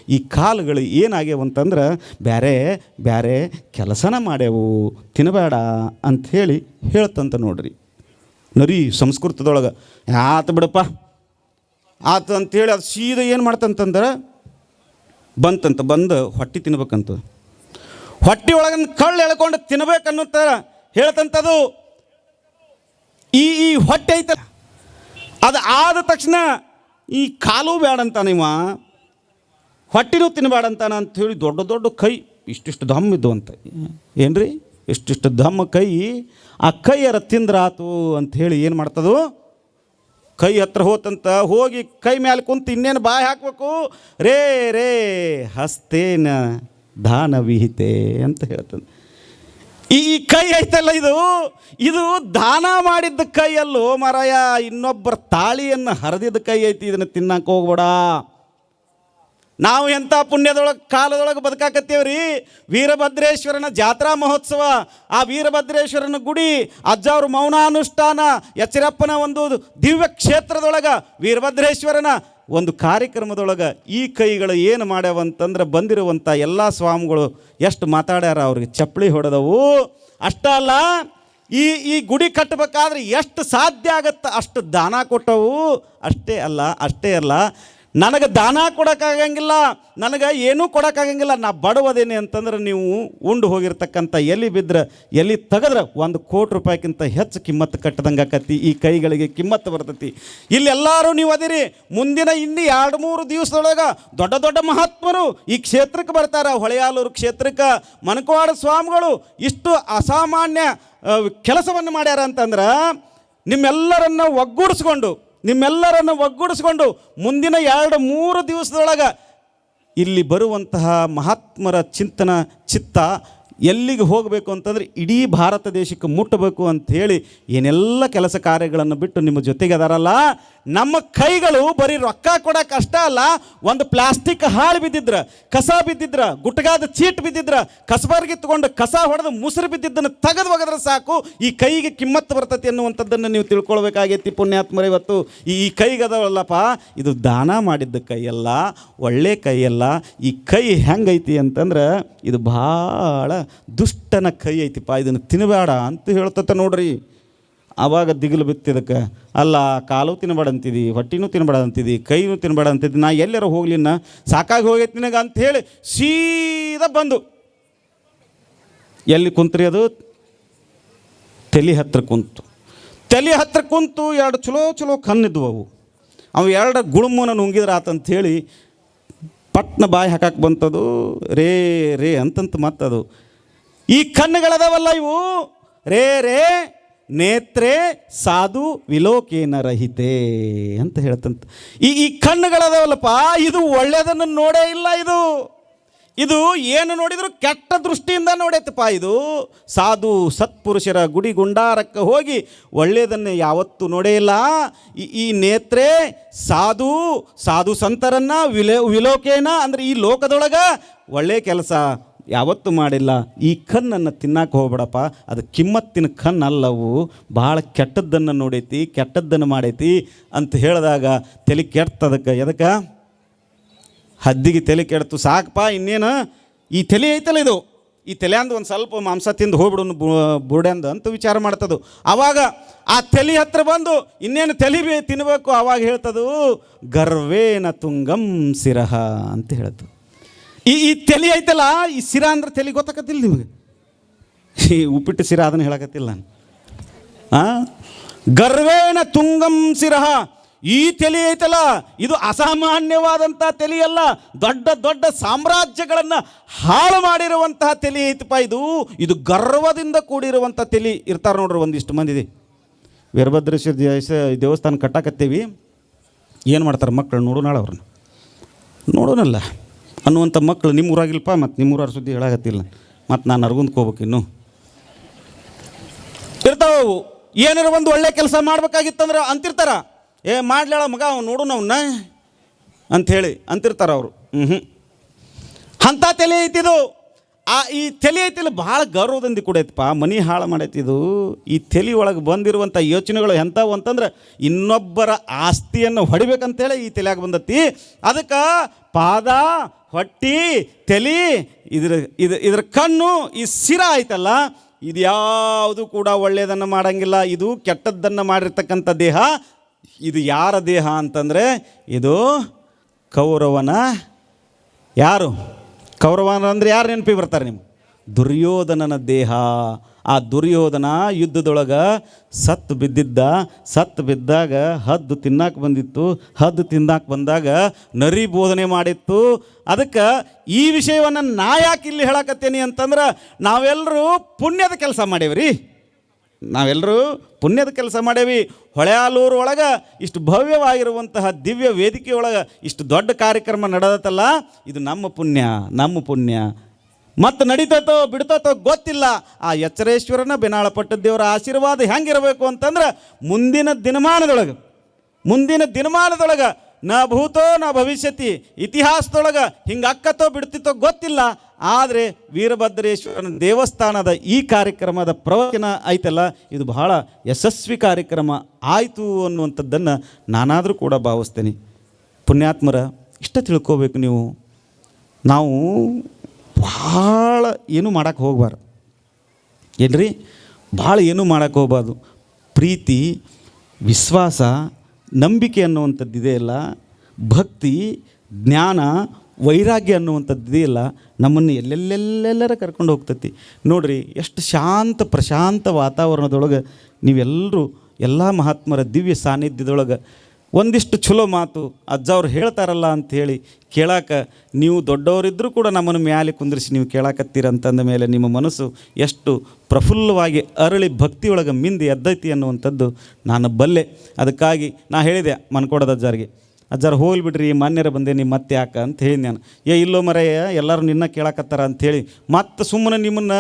ಈ ಕಾಲುಗಳು ಏನಾಗ್ಯಾವ ಅಂತಂದ್ರೆ ಬೇರೆ ಬೇರೆ ಕೆಲಸನ ಮಾಡ್ಯಾವು, ತಿನ್ನಬೇಡ ಅಂಥೇಳಿ ಹೇಳ್ತಂತ ನೋಡ್ರಿ. ನರಿ ಸಂಸ್ಕೃತದೊಳಗೆ, ಆತು ಬಿಡಪ್ಪ, ಆತು ಅಂಥೇಳಿ ಅದು ಸೀದಾ ಏನು ಮಾಡ್ತಂತಂದ್ರೆ, ಬಂತಂತ ಬಂದು ಹೊಟ್ಟೆ ತಿನ್ಬೇಕಂತ. ಹೊಟ್ಟೆ ಒಳಗಿನ ಕಳ್ಳು ಎಳ್ಕೊಂಡು ತಿನ್ಬೇಕನ್ನುತ್ತ ಹೇಳ್ತಂತದು. ಈ ಈ ಹೊಟ್ಟೆ ಐತಲ್ಲ ಅದು ಆದ ತಕ್ಷಣ ಈ ಕಾಲು ಬೇಡಂತಾನೆ ಇವ, ಹೊಟ್ಟಿನೂ ತಿನ್ನಬೇಡಂತಾನ ಅಂಥೇಳಿ ದೊಡ್ಡ ದೊಡ್ಡ ಕೈ, ಇಷ್ಟಿಷ್ಟು ದಮ್ ಇದ್ದು ಅಂತ. ಏನ್ರಿ? ಇಷ್ಟಿಷ್ಟು ದಮ್ಮ ಕೈ, ಆ ಕೈಯರ ತಿಂದ್ರಾತು ಅಂಥೇಳಿ ಏನು ಮಾಡ್ತದು? ಕೈ ಹತ್ರ ಹೋತಂತ ಹೋಗಿ ಕೈ ಮೇಲೆ ಕುಂತು ಇನ್ನೇನು ಬಾಯಿ ಹಾಕಬೇಕು? ರೇ ರೇ ಹಸ್ತೇನ ದಾನ ವಿಹಿತೆ ಅಂತ ಹೇಳ್ತಾನೆ ಈ ಕೈ ಐತಲ್ಲ ಇದು? ಇದು ದಾನ ಮಾಡಿದ್ದ ಕೈಯಲ್ಲೋ ಮರಾಯ, ಇನ್ನೊಬ್ಬರ ತಾಳಿಯನ್ನು ಹರಿದಿದ್ದ ಕೈ ಐತಿ, ಇದನ್ನು ತಿನ್ನಕ್ಕೆ ಹೋಗ್ಬೇಡ. ನಾವು ಎಂಥ ಪುಣ್ಯದೊಳಗೆ, ಕಾಲದೊಳಗೆ ಬದುಕಾಕತ್ತೇವ್ರಿ? ವೀರಭದ್ರೇಶ್ವರನ ಜಾತ್ರಾ ಮಹೋತ್ಸವ. ಆ ವೀರಭದ್ರೇಶ್ವರನ ಗುಡಿ, ಅಜ್ಜವ್ರ ಮೌನಾನುಷ್ಠಾನ ಎಚ್ಚರಪ್ಪನ ಒಂದು ದಿವ್ಯ ಕ್ಷೇತ್ರದೊಳಗೆ ವೀರಭದ್ರೇಶ್ವರನ ಒಂದು ಕಾರ್ಯಕ್ರಮದೊಳಗೆ ಈ ಕೈಗಳು ಏನು ಮಾಡ್ಯಾವಂತಂದ್ರೆ ಬಂದಿರುವಂಥ ಎಲ್ಲ ಸ್ವಾಮಿಗಳು ಎಷ್ಟು ಮಾತಾಡ್ಯಾರ ಅವ್ರಿಗೆ ಚಪ್ಪಳಿ ಹೊಡೆದವು. ಅಷ್ಟ ಅಲ್ಲ ಈ ಈ ಗುಡಿ ಕಟ್ಟಬೇಕಾದ್ರೆ ಎಷ್ಟು ಸಾಧ್ಯ ಆಗತ್ತೆ ಅಷ್ಟು ದಾನ ಕೊಟ್ಟವು. ಅಷ್ಟೇ ಅಲ್ಲ ಅಷ್ಟೇ ಅಲ್ಲ ನನಗೆ ದಾನ ಕೊಡೋಕ್ಕಾಗಂಗಿಲ್ಲ, ನನಗೆ ಏನೂ ಕೊಡೋಕ್ಕಾಗಂಗಿಲ್ಲ, ನಾ ಬಡವದೇನೆ ಅಂತಂದ್ರೆ ನೀವು ಉಂಡು ಹೋಗಿರ್ತಕ್ಕಂಥ ಎಲ್ಲಿ ಬಿದ್ದರೆ ಎಲ್ಲಿ ತೆಗೆದ್ರೆ ಒಂದು ಕೋಟಿ ರೂಪಾಯಿಗಿಂತ ಹೆಚ್ಚು ಕಿಮ್ಮತ್ತು ಕಟ್ಟದಂಗೆ ಆಕತಿ, ಈ ಕೈಗಳಿಗೆ ಕಿಮ್ಮತ್ತು ಬರ್ತೈತಿ. ಇಲ್ಲೆಲ್ಲರೂ ನೀವು ಅದಿರಿ, ಮುಂದಿನ ಇನ್ನು ಎರಡು ಮೂರು ದಿವಸದೊಳಗೆ ದೊಡ್ಡ ದೊಡ್ಡ ಮಹಾತ್ಮರು ಈ ಕ್ಷೇತ್ರಕ್ಕೆ ಬರ್ತಾರೆ, ಹೊಳೆಯಾಲೂರು ಕ್ಷೇತ್ರಕ್ಕೆ, ಮನಕವಾಡ ಸ್ವಾಮಿಗಳು ಇಷ್ಟು ಅಸಾಮಾನ್ಯ ಕೆಲಸವನ್ನು ಮಾಡ್ಯಾರ ಅಂತಂದ್ರೆ ನಿಮ್ಮೆಲ್ಲರನ್ನು ಒಗ್ಗೂಡಿಸ್ಕೊಂಡು ನಿಮ್ಮೆಲ್ಲರನ್ನು ಒಗ್ಗೂಡಿಸ್ಕೊಂಡು ಮುಂದಿನ ಎರಡು ಮೂರು ದಿವಸದೊಳಗೆ ಇಲ್ಲಿ ಬರುವಂತಹ ಮಹಾತ್ಮರ ಚಿಂತನ ಚಿತ್ತ ಎಲ್ಲಿಗೆ ಹೋಗಬೇಕು ಅಂತಂದರೆ ಇಡೀ ಭಾರತ ದೇಶಕ್ಕೆ ಮುಟ್ಟಬೇಕು ಅಂತ ಹೇಳಿ ಏನೆಲ್ಲ ಕೆಲಸ ಕಾರ್ಯಗಳನ್ನು ಬಿಟ್ಟು ನಿಮ್ಮ ಜೊತೆಗೆ ಅದಾರಲ್ಲ ನಮ್ಮ ಕೈಗಳು ಬರೀ ರೊಕ್ಕ ಕೊಡೋಕೆ ಅಷ್ಟ ಅಲ್ಲ, ಒಂದು ಪ್ಲಾಸ್ಟಿಕ್ ಹಾಳು ಬಿದ್ದಿದ್ರ, ಕಸ ಬಿದ್ದಿದ್ರ, ಗುಟ್ಗಾದ ಚೀಟ್ ಬಿದ್ದಿದ್ರ, ಕಸಬಾರ್ಗಿ ಕಸ ಹೊಡೆದು ಮುಸುರು ಬಿದ್ದಿದ್ದನ್ನು ತೆಗೆದು ಒಗೆದ್ರೆ ಸಾಕು, ಈ ಕೈಗೆ ಕಿಮ್ಮತ್ತು ಬರ್ತೈತಿ ಅನ್ನುವಂಥದ್ದನ್ನು ನೀವು ತಿಳ್ಕೊಳ್ಬೇಕಾಗೈತಿ ಪುಣ್ಯಾತ್ಮರ. ಇವತ್ತು ಈ ಈ ಕೈಗದವಲ್ಲಪ್ಪ, ಇದು ದಾನ ಮಾಡಿದ್ದ ಕೈಯಲ್ಲ, ಒಳ್ಳೆ ಕೈಯಲ್ಲ, ಈ ಕೈ ಹೆಂಗೈತಿ ಅಂತಂದ್ರೆ ಇದು ಭಾಳ ದುಷ್ಟನ ಕೈ ಐತಿಪ್ಪ, ಇದನ್ನು ತಿನ್ನಬೇಡ ಅಂತ ಹೇಳ್ತತೆ ನೋಡ್ರಿ. ಆವಾಗ ದಿಗಿಲು ಬಿತ್ತಿದಕ್ಕೆ ಅಲ್ಲ ಕಾಲು ತಿನ್ಬೇಡ ಅಂತಿದಿ ಹೊಟ್ಟಿನೂ ತಿನ್ಬೇಡ ಅಂತಿದ್ದಿ ಕೈನೂ ತಿನ್ಬೇಡ ಅಂತಿದ್ದಿ ನಾ ಎಲ್ಲಾರ ಹೋಗ್ಲಿನ್ನ ಸಾಕಾಗಿ ಹೋಗೈತಿ ನಿನಗೆ ಅಂತ ಹೇಳಿ ಸೀದಾ ಬಂದು. ಎಲ್ಲಿ ಕುಂತ್ರಿ ಅದು? ತಲೆ ಹತ್ತಿರ ಕುಂತು. ತಲೆ ಹತ್ತಿರ ಕುಂತು ಎರಡು ಚಲೋ ಚಲೋ ಕಣ್ಣಿದ್ವು ಅವು ಅವು ಎರಡು ಗುಳುಮನ ನುಂಗಿದ್ರೆ ಆತಂಥೇಳಿ ಪಟ್ನ ಬಾಯಿ ಹಾಕಕ್ಕೆ ಬಂತದು, ರೇ ರೇ ಅಂತಂತ ಮತ್ತದು. ಈ ಕಣ್ಣುಗಳದವಲ್ಲ ಇವು? ರೇ ರೇ. ನೇತ್ರೆ ಸಾಧು ವಿಲೋಕೇನ ರಹಿತೆ ಅಂತ ಹೇಳ್ತಂತ. ಈ ಈ ಕಣ್ಣುಗಳದವಲ್ಲಪ್ಪ, ಇದು ಒಳ್ಳೆಯದನ್ನು ನೋಡೇ ಇಲ್ಲ ಇದು. ಇದು ಏನು ನೋಡಿದ್ರು ಕೆಟ್ಟ ದೃಷ್ಟಿಯಿಂದ ನೋಡೈತಪ್ಪ ಇದು. ಸಾಧು ಸತ್ಪುರುಷರ ಗುಡಿ ಗುಂಡಾರಕ್ಕೆ ಹೋಗಿ ಒಳ್ಳೆಯದನ್ನು ಯಾವತ್ತೂ ನೋಡೇ ಇಲ್ಲ. ಈ ನೇತ್ರೆ ಸಾಧು ಸಾಧು ಸಂತರನ್ನ, ವಿಲೋ, ವಿಲೋಕೇನ, ಅಂದರೆ ಈ ಲೋಕದೊಳಗೆ ಒಳ್ಳೆಯ ಕೆಲಸ. ಯಾವತ್ತೂ ಮಾಡಿಲ್ಲ. ಈ ಕಣ್ಣನ್ನು ತಿನ್ನಕ್ಕೆ ಹೋಗ್ಬೇಡಪ್ಪ. ಅದು ಕಿಮ್ಮತ್ತಿನ ಕಣ್ಣಲ್ಲವು ಭಾಳ ಕೆಟ್ಟದ್ದನ್ನು ನೋಡೈತಿ, ಕೆಟ್ಟದ್ದನ್ನು ಮಾಡೈತಿ ಅಂತ ಹೇಳಿದಾಗ ತಲೆ ಕೆಡ್ತದಕ್ಕೆ ಎದಕ್ಕೆ? ಹದ್ದಿಗೆ ತಲೆ ಕೆಡ್ತು. ಸಾಕಪ್ಪ, ಇನ್ನೇನು? ಈ ತಲೆ ಐತಲ್ಲ ಇದು. ಈ ತಲೆ ಅಂದು ಒಂದು ಸ್ವಲ್ಪ ಮಾಂಸ ತಿಂದು ಹೋಗ್ಬಿಡು ಬುರ್ಡ್ಯಾಂದು ಅಂತ ವಿಚಾರ ಮಾಡ್ತದು. ಆವಾಗ ಆ ತಲೆ ಹತ್ರ ಬಂದು ಇನ್ನೇನು ತಲೆ ತಿನ್ನಬೇಕು ಆವಾಗ ಹೇಳ್ತದು, ಗರ್ವೇನ ತುಂಗಂ ಸಿರಹ ಅಂತ ಹೇಳ್ತು ಈ ಈ ತಲೆ ಐತಲ್ಲ, ಈ ಸಿರ ಅಂದ್ರೆ ತಲೆ ಗೊತ್ತಾಕತ್ತಿಲ್ಲ ನಿಮಗೆ? ಈ ಉಪ್ಪಿಟ್ಟು ಸಿರ ಅದನ್ನು ಹೇಳಕತ್ತಿಲ್ಲ ನಾನು. ಆ? ಗರ್ವೇಣ ತುಂಗಂ ಸಿರಹ. ಈ ತಲೆ ಐತಲ್ಲ, ಇದು ಅಸಾಮಾನ್ಯವಾದಂಥ ತಲೆಯಲ್ಲ ದೊಡ್ಡ ದೊಡ್ಡ ಸಾಮ್ರಾಜ್ಯಗಳನ್ನು ಹಾಳು ಮಾಡಿರುವಂತಹ ತಲೆ ಐತಪ್ಪ ಇದು. ಇದು ಗರ್ವದಿಂದ ಕೂಡಿರುವಂಥ ತಲೆ ಇರ್ತಾರೆ ನೋಡ್ರಿ ಒಂದಿಷ್ಟು ಮಂದಿ ವೀರಭದ್ರೇಶ್ವರ ದೇವಸ್ಥಾನ ಕಟ್ಟಾಕತ್ತೇವಿ. ಏನು ಮಾಡ್ತಾರೆ ಮಕ್ಕಳು ನೋಡೋಣ ಅವ್ರನ್ನ. ನೋಡೋಣಲ್ಲ ಅನ್ನುವಂಥ ಮಕ್ಕಳು ನಿಮ್ಮ ಊರಾಗಿಲ್ಪ ಮತ್ತು ನಿಮ್ಮ ಊರಾರ ಸುದ್ದಿ ಹೇಳಾಗತ್ತಿಲ್ಲ ಮತ್ತು ನಾನು ಅರ್ಗುಂದ್ಕೆ ಹೋಗ್ಬೇಕು ಇನ್ನು. ಇರ್ತಾವು ಏನಾರ ಒಂದು ಒಳ್ಳೆ ಕೆಲಸ ಮಾಡ್ಬೇಕಾಗಿತ್ತಂದ್ರೆ ಅಂತಿರ್ತಾರ. ಏ, ಮಾಡ್ಲೇಳ ಮಗ, ಅವ್ನು ನೋಡು ಅವನ್ನ ಅಂಥೇಳಿ ಅಂತಿರ್ತಾರ ಅವರು. ಹ್ಞೂ ಹ್ಞೂ ಅಂಥ ತಲೆ ಐತಿದು ಆ, ಈ ತಲೆ ಐತಿಲ್ಲ ಭಾಳ ಗೌರವದಿಂದ ಕೂಡ ಐತಪ್ಪ ಮನಿ ಹಾಳು ಮಾಡೈತಿದು ಈ ತಲೆ ಒಳಗೆ ಬಂದಿರುವಂಥ ಯೋಚನೆಗಳು ಎಂಥವು ಅಂತಂದ್ರೆ ಇನ್ನೊಬ್ಬರ ಆಸ್ತಿಯನ್ನು ಹೊಡಿಬೇಕಂತೇಳಿ ಈ ತಲೆಯಾಗಿ ಬಂದತಿ ಅದಕ್ಕೆ ಪಾದ, ಹೊಟ್ಟಿ, ತಲೆ, ಇದ್ರ, ಇದು, ಇದ್ರ ಕಣ್ಣು, ಈ ಸಿರ ಆಯ್ತಲ್ಲ, ಇದು ಯಾವುದು ಕೂಡ ಒಳ್ಳೆಯದನ್ನು ಮಾಡಂಗಿಲ್ಲ. ಇದು ಕೆಟ್ಟದ್ದನ್ನು ಮಾಡಿರ್ತಕ್ಕಂಥ ದೇಹ. ಇದು ಯಾರ ದೇಹ ಅಂತಂದರೆ, ಇದು ಕೌರವನ ಯಾರು? ಕೌರವನ ಅಂದರೆ ಯಾರು ನೆನಪಿ ಬರ್ತಾರೆ ನಿಮ್ಗೆ? ದುರ್ಯೋಧನನ ದೇಹ. ಆ ದುರ್ಯೋಧನ ಯುದ್ಧದೊಳಗೆ ಸತ್ತು ಬಿದ್ದಿದ್ದ, ಸತ್ತು ಬಿದ್ದಾಗ ಹದ್ದು ತಿನ್ನಕ್ಕೆ ಬಂದಿತ್ತು, ಹದ್ದು ತಿನ್ನಕ್ಕೆ ಬಂದಾಗ ನರಿ ಬೋಧನೆ ಮಾಡಿತ್ತು. ಅದಕ್ಕೆ ಈ ವಿಷಯವನ್ನು ನಾ ಯಾಕೆ ಇಲ್ಲಿ ಹೇಳಕತ್ತೇನೆ ಅಂತಂದ್ರೆ ನಾವೆಲ್ಲರೂ ಪುಣ್ಯದ ಕೆಲಸ ಮಾಡೇವ್ರಿ. ನಾವೆಲ್ಲರೂ ಪುಣ್ಯದ ಕೆಲಸ ಮಾಡೇವಿ. ಹೊಳೆಯಾಲೂರು ಒಳಗೆ ಇಷ್ಟು ಭವ್ಯವಾಗಿರುವಂತಹ ದಿವ್ಯ ವೇದಿಕೆಯೊಳಗೆ ಇಷ್ಟು ದೊಡ್ಡ ಕಾರ್ಯಕ್ರಮ ನಡೆದತ್ತಲ್ಲ, ಇದು ನಮ್ಮ ಪುಣ್ಯ ನಮ್ಮ ಪುಣ್ಯ. ಮತ್ತು ನಡೀತತೋ ಬಿಡ್ತೈತೋ ಗೊತ್ತಿಲ್ಲ. ಆ ಎಚ್ಚರೇಶ್ವರನ ಬೆನಾಳಪಟ್ಟ ದೇವರ ಆಶೀರ್ವಾದ ಹೆಂಗಿರಬೇಕು ಅಂತಂದ್ರೆ ಮುಂದಿನ ದಿನಮಾನದೊಳಗೆ ಮುಂದಿನ ದಿನಮಾನದೊಳಗೆ ನ ಭೂತೋ ನ ಭವಿಷ್ಯತಿ ಇತಿಹಾಸದೊಳಗೆ ಹಿಂಗೆ ಅಕ್ಕತ್ತೋ ಬಿಡ್ತಿತ್ತೋ ಗೊತ್ತಿಲ್ಲ. ಆದರೆ ವೀರಭದ್ರೇಶ್ವರನ ದೇವಸ್ಥಾನದ ಈ ಕಾರ್ಯಕ್ರಮದ ಪ್ರವಚನ ಐತಲ್ಲ, ಇದು ಬಹಳ ಯಶಸ್ವಿ ಕಾರ್ಯಕ್ರಮ ಆಯಿತು ಅನ್ನುವಂಥದ್ದನ್ನು ನಾನಾದರೂ ಕೂಡ ಭಾವಿಸ್ತೇನೆ. ಪುಣ್ಯಾತ್ಮರ, ಇಷ್ಟ ತಿಳ್ಕೋಬೇಕು ನೀವು. ನಾವು ಭಾಳ ಏನು ಮಾಡೋಕ್ಕೆ ಹೋಗ್ಬಾರ್ದು. ಏನ್ರಿ? ಭಾಳ ಏನೂ ಮಾಡೋಕ್ಕೆ ಹೋಗ್ಬಾರ್ದು. ಪ್ರೀತಿ, ವಿಶ್ವಾಸ, ನಂಬಿಕೆ ಅನ್ನುವಂಥದ್ದು ಇದೆಯಲ್ಲ ಭಕ್ತಿ, ಜ್ಞಾನ, ವೈರಾಗ್ಯ ಅನ್ನುವಂಥದ್ದು ಇದೆಯಲ್ಲ ನಮ್ಮನ್ನು ಎಲ್ಲೆಲ್ಲೆಲ್ಲೆಲ್ಲರ ಕರ್ಕೊಂಡು ಹೋಗ್ತೈತಿ. ನೋಡ್ರಿ, ಎಷ್ಟು ಶಾಂತ ಪ್ರಶಾಂತ ವಾತಾವರಣದೊಳಗೆ ನೀವೆಲ್ಲರೂ ಎಲ್ಲ ಮಹಾತ್ಮರ ದಿವ್ಯ ಸಾನ್ನಿಧ್ಯದೊಳಗೆ ಒಂದಿಷ್ಟು ಚಲೋ ಮಾತು ಅಜ್ಜ ಅವ್ರು ಹೇಳ್ತಾರಲ್ಲ ಅಂಥೇಳಿ ಕೇಳಾಕ, ನೀವು ದೊಡ್ಡವರಿದ್ದರೂ ಕೂಡ ನಮ್ಮನ್ನು ಮ್ಯಾಲೆ ಕುಂದಿರಿಸಿ ನೀವು ಕೇಳಾಕತ್ತೀರ ಅಂತಂದ ಮೇಲೆ ನಿಮ್ಮ ಮನಸ್ಸು ಎಷ್ಟು ಪ್ರಫುಲ್ಲವಾಗಿ ಅರಳಿ ಭಕ್ತಿಯೊಳಗೆ ಮಿಂದಿ ಎದ್ದೈತಿ ಅನ್ನುವಂಥದ್ದು ನಾನು ಬಲ್ಲೆ. ಅದಕ್ಕಾಗಿ ನಾ ಹೇಳಿದೆ ಮನ್ಕೊಡೋದು ಅಜ್ಜಾರಿಗೆ, ಅಜ್ಜಾರು ಹೋಗ್ಲಿ ಬಿಡ್ರಿ, ಮಾನ್ಯರ ಬಂದೆ ನೀವು ಮತ್ತೆ ಯಾಕೆ? ಅಂತ ಹೇಳಿ ನಾನು. ಏ, ಇಲ್ಲೋ ಮರೆಯ, ಎಲ್ಲರೂ ನಿನ್ನ ಕೇಳಾಕತ್ತಾರ ಅಂಥೇಳಿ ಮತ್ತೆ ಸುಮ್ಮನೆ ನಿಮ್ಮನ್ನು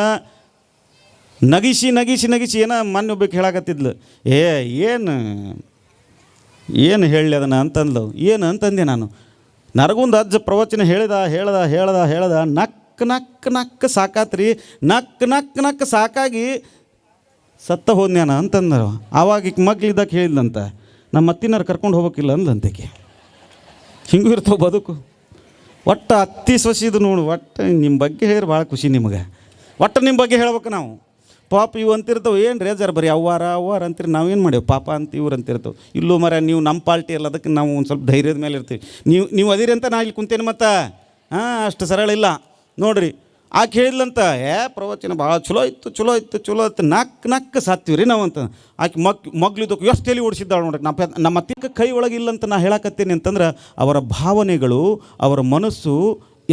ನಗಿಸಿ ನಗಿಸಿ ನಗಿಸಿ ಏನೋ ಮಾನ್ಯ ಒಬ್ಬ ಹೇಳಾಕತ್ತಿದ್ಲು. ಏ, ಏನು ಏನು ಹೇಳಲಿ ಅದನ್ನು ಅಂತಂದ್ಲು. ಏನು ಅಂತಂದೆ ನಾನು? ನರಗುಂದ ಅಜ್ಜ ಪ್ರವಚನ ಹೇಳಿದ, ಹೇಳ್ದ ಹೇಳ್ದ ಹೇಳ್ದ, ನಕ್ ನಕ್ ನಕ್ ಸಾಕಾತ್ರಿ, ನಕ್ ನಕ್ ನಕ್ ಸಾಕಾಗಿ ಸತ್ತ ಹೋದ್ನ್ಯಾನ ಅಂತಂದರು. ಆವಾಗ ಈಗ ಮಗ್ಲಿದ್ದಾಗ ಹೇಳಿದ್ಲಂತ, ನಮ್ಮ ಅತ್ತಿನಾರು ಕರ್ಕೊಂಡು ಹೋಗ್ಬೇಕಿಲ್ಲ ಅಂದ್ಲಂತಕ್ಕೆ ಹಿಂಗೂ ಇರ್ತವೆ ಬದುಕು. ಒಟ್ಟು ಅತ್ತಿ ಸೊಸಿದು ನೋಡು, ಒಟ್ಟು ನಿಮ್ಮ ಬಗ್ಗೆ ಹೇಳಿದ್ರೆ ಭಾಳ ಖುಷಿ ನಿಮಗೆ. ಒಟ್ಟು ನಿಮ್ಮ ಬಗ್ಗೆ ಹೇಳ್ಬೇಕು ನಾವು. ಪಾಪ ಇವು ಅಂತಿರ್ತಾವೆ. ಏನು ರೇಜರ್ ಬರೀ ಅವ್ವಾರ ಅವ್ವಾರ ಅಂತೀರಿ ನಾವೇನು ಮಾಡೇವು ಪಾಪ ಅಂತ ಇವ್ರು ಅಂತಿರ್ತಾವೆ. ಇಲ್ಲೂ ಮರ ನೀವು ನಮ್ಮ ಪಾರ್ಟಿ ಅಲ್ಲ, ಅದಕ್ಕೆ ನಾವು ಒಂದು ಸ್ವಲ್ಪ ಧೈರ್ಯದ ಮೇಲೆ ಇರ್ತೀವಿ. ನೀವು ನೀವು ಅದಿರಿ ಅಂತ ನಾ ಇಲ್ಲಿ ಕುಂತೇನೆ ಮತ್ತು? ಹಾಂ, ಅಷ್ಟು ಸರಳ ಇಲ್ಲ. ನೋಡಿರಿ, ಆಕೆ ಹೇಳಿದ್ಲಂತ, ಏ, ಪ್ರವಚನ ಭಾಳ ಚಲೋ ಇತ್ತು ಚಲೋ ಇತ್ತು ಚಲೋ ಇತ್ತು ನಾಲ್ಕು ನಾಲ್ಕು ಸಾತ್ತೀವಿ ರೀ ನಾವು ಅಂತ. ಆಕೆ ಮಗ್ ಮಗ್ಲಿದ್ದಕ್ಕೆ ಎಷ್ಟು ತಲೆ ಓಡಿಸಿದ್ದಾಳೆ ನೋಡ್ರಿ. ನಮ್ಮ ನಮ್ಮ ಅತ್ತಿಕ್ಕ ಕೈ ಒಳಗಿಲ್ಲ ಅಂತ ನಾ ಹೇಳಕತ್ತೀನಿ ಅಂತಂದ್ರೆ ಅವರ ಭಾವನೆಗಳು, ಅವರ ಮನಸ್ಸು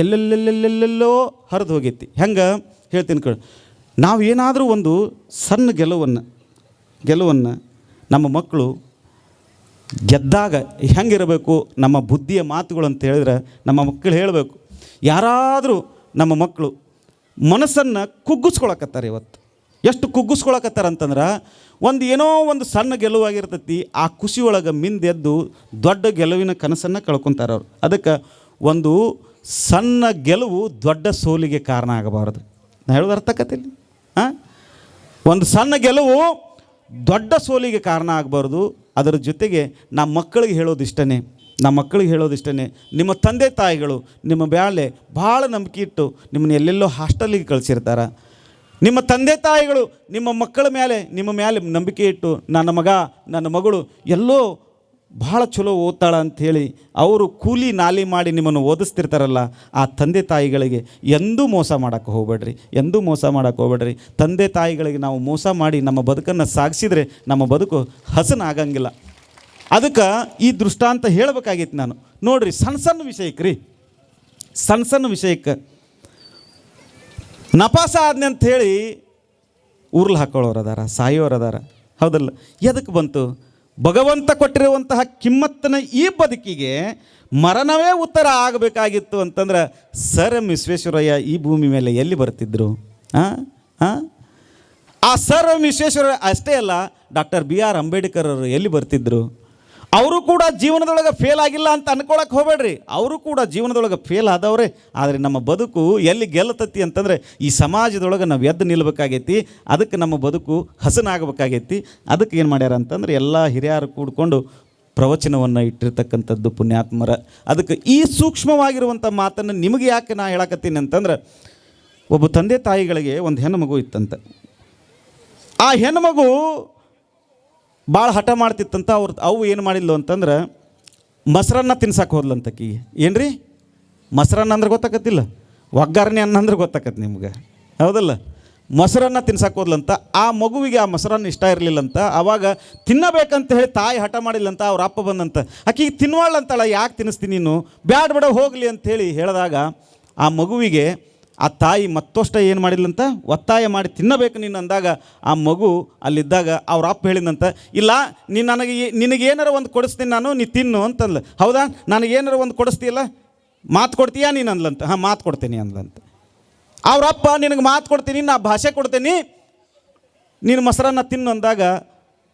ಎಲ್ಲೆಲ್ಲೆಲ್ಲೆಲ್ಲೆಲ್ಲೋ ಹರಿದು ಹೋಗೈತಿ. ಹೆಂಗೆ? ಹೇಳ್ತೀನಿ ಕೇಳಿ. ನಾವು ಏನಾದರೂ ಒಂದು ಸಣ್ಣ ಗೆಲುವನ್ನು ಗೆಲುವನ್ನು ನಮ್ಮ ಮಕ್ಕಳು ಗೆದ್ದಾಗ ಹೆಂಗಿರಬೇಕು, ನಮ್ಮ ಬುದ್ಧಿಯ ಮಾತುಗಳು ಅಂತ ಹೇಳಿದ್ರೆ ನಮ್ಮ ಮಕ್ಕಳು ಹೇಳಬೇಕು. ಯಾರಾದರೂ ನಮ್ಮ ಮಕ್ಕಳು ಮನಸ್ಸನ್ನು ಕುಗ್ಗಿಸ್ಕೊಳಕತ್ತಾರೆ ಇವತ್ತು. ಎಷ್ಟು ಕುಗ್ಗಿಸ್ಕೊಳಕತ್ತಾರ ಅಂತಂದ್ರೆ ಒಂದು ಏನೋ ಒಂದು ಸಣ್ಣ ಗೆಲುವಾಗಿರ್ತೈತಿ, ಆ ಖುಷಿಯೊಳಗೆ ಮಿಂದೆದ್ದು ದೊಡ್ಡ ಗೆಲುವಿನ ಕನಸನ್ನು ಕಳ್ಕೊತಾರೆ ಅವರು. ಅದಕ್ಕೆ ಒಂದು ಸಣ್ಣ ಗೆಲುವು ದೊಡ್ಡ ಸೋಲಿಗೆ ಕಾರಣ ಆಗಬಾರದು. ನಾನು ಹೇಳೋದು ಹಾಂ ಒಂದು ಸಣ್ಣ ಗೆಲುವು ದೊಡ್ಡ ಸೋಲಿಗೆ ಕಾರಣ ಆಗಬಾರ್ದು. ಅದರ ಜೊತೆಗೆ ನಮ್ಮ ಮಕ್ಕಳಿಗೆ ಹೇಳೋದು ಇಷ್ಟನೇ ನಮ್ಮ ಮಕ್ಕಳಿಗೆ ಹೇಳೋದು ಇಷ್ಟನೇ ನಿಮ್ಮ ತಂದೆ ತಾಯಿಗಳು, ನಿಮ್ಮ ಬ್ಯಾಳೆ ಭಾಳ ನಂಬಿಕೆ ಇಟ್ಟು ನಿಮ್ಮನ್ನ ಎಲ್ಲೆಲ್ಲೋ ಹಾಸ್ಟೆಲಿಗೆ ಕಳಿಸಿರ್ತಾರೆ. ನಿಮ್ಮ ತಂದೆ ತಾಯಿಗಳು ನಿಮ್ಮ ಮಕ್ಕಳ ಮೇಲೆ, ನಿಮ್ಮ ಮೇಲೆ ನಂಬಿಕೆ ಇಟ್ಟು, ನನ್ನ ಮಗ, ನನ್ನ ಮಗಳು ಎಲ್ಲೋ ಭಾಳ ಚಲೋ ಓದ್ತಾಳ ಅಂಥೇಳಿ ಅವರು ಕೂಲಿ ನಾಲಿ ಮಾಡಿ ನಿಮ್ಮನ್ನು ಓದಿಸ್ತಿರ್ತಾರಲ್ಲ, ಆ ತಂದೆ ತಾಯಿಗಳಿಗೆ ಎಂದೂ ಮೋಸ ಮಾಡೋಕ್ಕೆ ಹೋಗ್ಬೇಡ್ರಿ, ಎಂದೂ ಮೋಸ ಮಾಡೋಕ್ಕೆ ಹೋಗ್ಬೇಡ್ರಿ. ತಂದೆ ತಾಯಿಗಳಿಗೆ ನಾವು ಮೋಸ ಮಾಡಿ ನಮ್ಮ ಬದುಕನ್ನು ಸಾಗಿಸಿದರೆ ನಮ್ಮ ಬದುಕು ಹಸನ ಆಗಂಗಿಲ್ಲ ಅದಕ್ಕೆ ಈ ದೃಷ್ಟಾಂತ ಹೇಳಬೇಕಾಗಿತ್ತು ನಾನು. ನೋಡ್ರಿ, ಸಣ್ಣ ಸಣ್ಣ ವಿಷಯಕ್ಕೆ ರೀ. ಸಣ್ಣ ಸಣ್ಣ ವಿಷಯಕ್ಕೆ. ನಪಾಸ ಆದ್ನೆ ಅಂತ ಹೇಳಿ ಉರ್ಲ್ ಹಾಕೊಳ್ಳೋರು ಅದಾರ ಸಾಯೋರು ಅದಾರ ಹೌದಲ್ಲ? ಎದಕ್ಕೆ ಬಂತು? ಭಗವಂತ ಕೊಟ್ಟಿರುವಂತಹ ಕಿಮ್ಮತ್ತನ ಈ ಬದುಕಿಗೆ ಮರಣವೇ ಉತ್ತರ ಆಗಬೇಕಾಗಿತ್ತು ಅಂತಂದ್ರೆ, ಸರ್ ಎಂ ವಿಶ್ವೇಶ್ವರಯ್ಯ, ಈ ಭೂಮಿ ಮೇಲೆ ಎಲ್ಲಿ ಬರ್ತಿದ್ರು ಹಾಂ ಹಾಂ ಆ ಸರ್ ಎಂ ವಿಶ್ವೇಶ್ವರಯ್ಯ ಅಷ್ಟೇ ಅಲ್ಲ, ಡಾಕ್ಟರ್ ಬಿ ಆರ್ ಅಂಬೇಡ್ಕರ್ ಅವರು ಎಲ್ಲಿ ಬರ್ತಿದ್ರು? ಅವರು ಕೂಡ ಜೀವನದೊಳಗೆ ಫೇಲ್ ಆಗಿಲ್ಲ ಅಂತ ಅನ್ಕೊಳಕ್ಕೆ ಹೋಗಬೇಡ್ರಿ. ಅವರು ಕೂಡ ಜೀವನದೊಳಗೆ ಫೇಲ್ ಆದವರೇ. ಆದರೆ ನಮ್ಮ ಬದುಕು ಎಲ್ಲಿ ಗೆಲ್ಲತತಿ ಅಂತಂದರೆ ಈ ಸಮಾಜದೊಳಗೆ ನಾವು ಎದ್ದು ನಿಲ್ಬೇಕಾಗೈತಿ, ಅದಕ್ಕೆ ನಮ್ಮ ಬದುಕು ಹಸನಾಗಬೇಕಾಗೈತಿ. ಅದಕ್ಕೆ ಏನು ಮಾಡ್ಯಾರ ಅಂತಂದ್ರೆ ಎಲ್ಲ ಹಿರಿಯರು ಕೂಡ್ಕೊಂಡು ಪ್ರವಚನವನ್ನು ಇಟ್ಟಿರ್ತಕ್ಕಂಥದ್ದು ಪುಣ್ಯಾತ್ಮರ. ಅದಕ್ಕೆ ಈ ಸೂಕ್ಷ್ಮವಾಗಿರುವಂಥ ಮಾತನ್ನು ನಿಮಗೆ ಯಾಕೆ ನಾ ಹೇಳಕತ್ತೀನಿ ಅಂತಂದ್ರೆ, ಒಬ್ಬ ತಂದೆ ತಾಯಿಗಳಿಗೆ ಒಂದು ಹೆಣ್ಣು ಮಗು ಇತ್ತಂತೆ. ಆ ಹೆಣ್ಣು ಮಗು ಭಾಳ ಹಠ ಮಾಡ್ತಿತ್ತಂತ ಅವ್ರ ಅವು ಏನು ಮಾಡಿದ್ಲು ಅಂತಂದ್ರೆ, ಮೊಸರನ್ನ ತಿನ್ಸಕ್ಕೆ ಹೋದ್ಲಂತಕಿ ಏನು ರೀ ಮೊಸರನ್ನ ಅಂದ್ರೆ ಗೊತ್ತಾಕತ್ತಿಲ್ಲ. ಒಗ್ಗರಣೆ ಅನ್ನ ಅಂದ್ರೆ ಗೊತ್ತಾಕತ್ತೆ ನಿಮ್ಗೆ. ಹೌದಲ್ಲ? ಮೊಸರನ್ನ ತಿನ್ಸಕ್ಕೆ ಹೋದ್ಲಂತ, ಆ ಮಗುವಿಗೆ ಆ ಮೊಸರನ್ನ ಇಷ್ಟ ಇರಲಿಲ್ಲಂತ ಆವಾಗ ತಿನ್ನಬೇಕಂತ ಹೇಳಿ ತಾಯಿ ಹಠ ಮಾಡಿಲ್ಲಂತ ಅವ್ರ ಅಪ್ಪ ಬಂದಂತ ಆಕಿಗೆ ತಿನ್ವಾಳಂತಳ ಯಾಕೆ ತಿನ್ನಿಸ್ತೀನಿ ನೀನು? ಬ್ಯಾಡ ಬೇಡ, ಹೋಗಲಿ ಅಂಥೇಳಿ ಹೇಳಿದಾಗ, ಆ ಮಗುವಿಗೆ ಆ ತಾಯಿ ಮತ್ತಷ್ಟ ಏನು ಮಾಡಿಲ್ಲಂತ ಒತ್ತಾಯ ಮಾಡಿ ತಿನ್ನಬೇಕು ನೀನು ಅಂದಾಗ ಆ ಮಗು ಅಲ್ಲಿದ್ದಾಗ ಅವ್ರ ಅಪ್ಪ ಹೇಳಿದಂತ ಇಲ್ಲ, ನೀನು ನನಗೆ ನಿನಗೆ ನಿನಗೇನಾರ ಒಂದು ಕೊಡಿಸ್ತೀನಿ ನಾನು, ನೀ ತಿನ್ನು ಅಂತಂದ್ಲು. ಹೌದಾ? ನನಗೇನಾರ ಒಂದು ಕೊಡಿಸ್ತೀಯಲ್ಲ? ಮಾತು ಕೊಡ್ತೀಯಾ ನೀನು ಅಂದ್ಲಂತ? ಹಾಂ, ಮಾತು ಕೊಡ್ತೀನಿ ಅಂದ್ಲಂತ. ಅವರಪ್ಪ ನಿನಗೆ ಮಾತು ಕೊಡ್ತೀನಿ, ನಾ ಭಾಷೆ ಕೊಡ್ತೀನಿ. ನೀನು ಮೊಸರನ್ನ ತಿನ್ನು ಅಂದಾಗ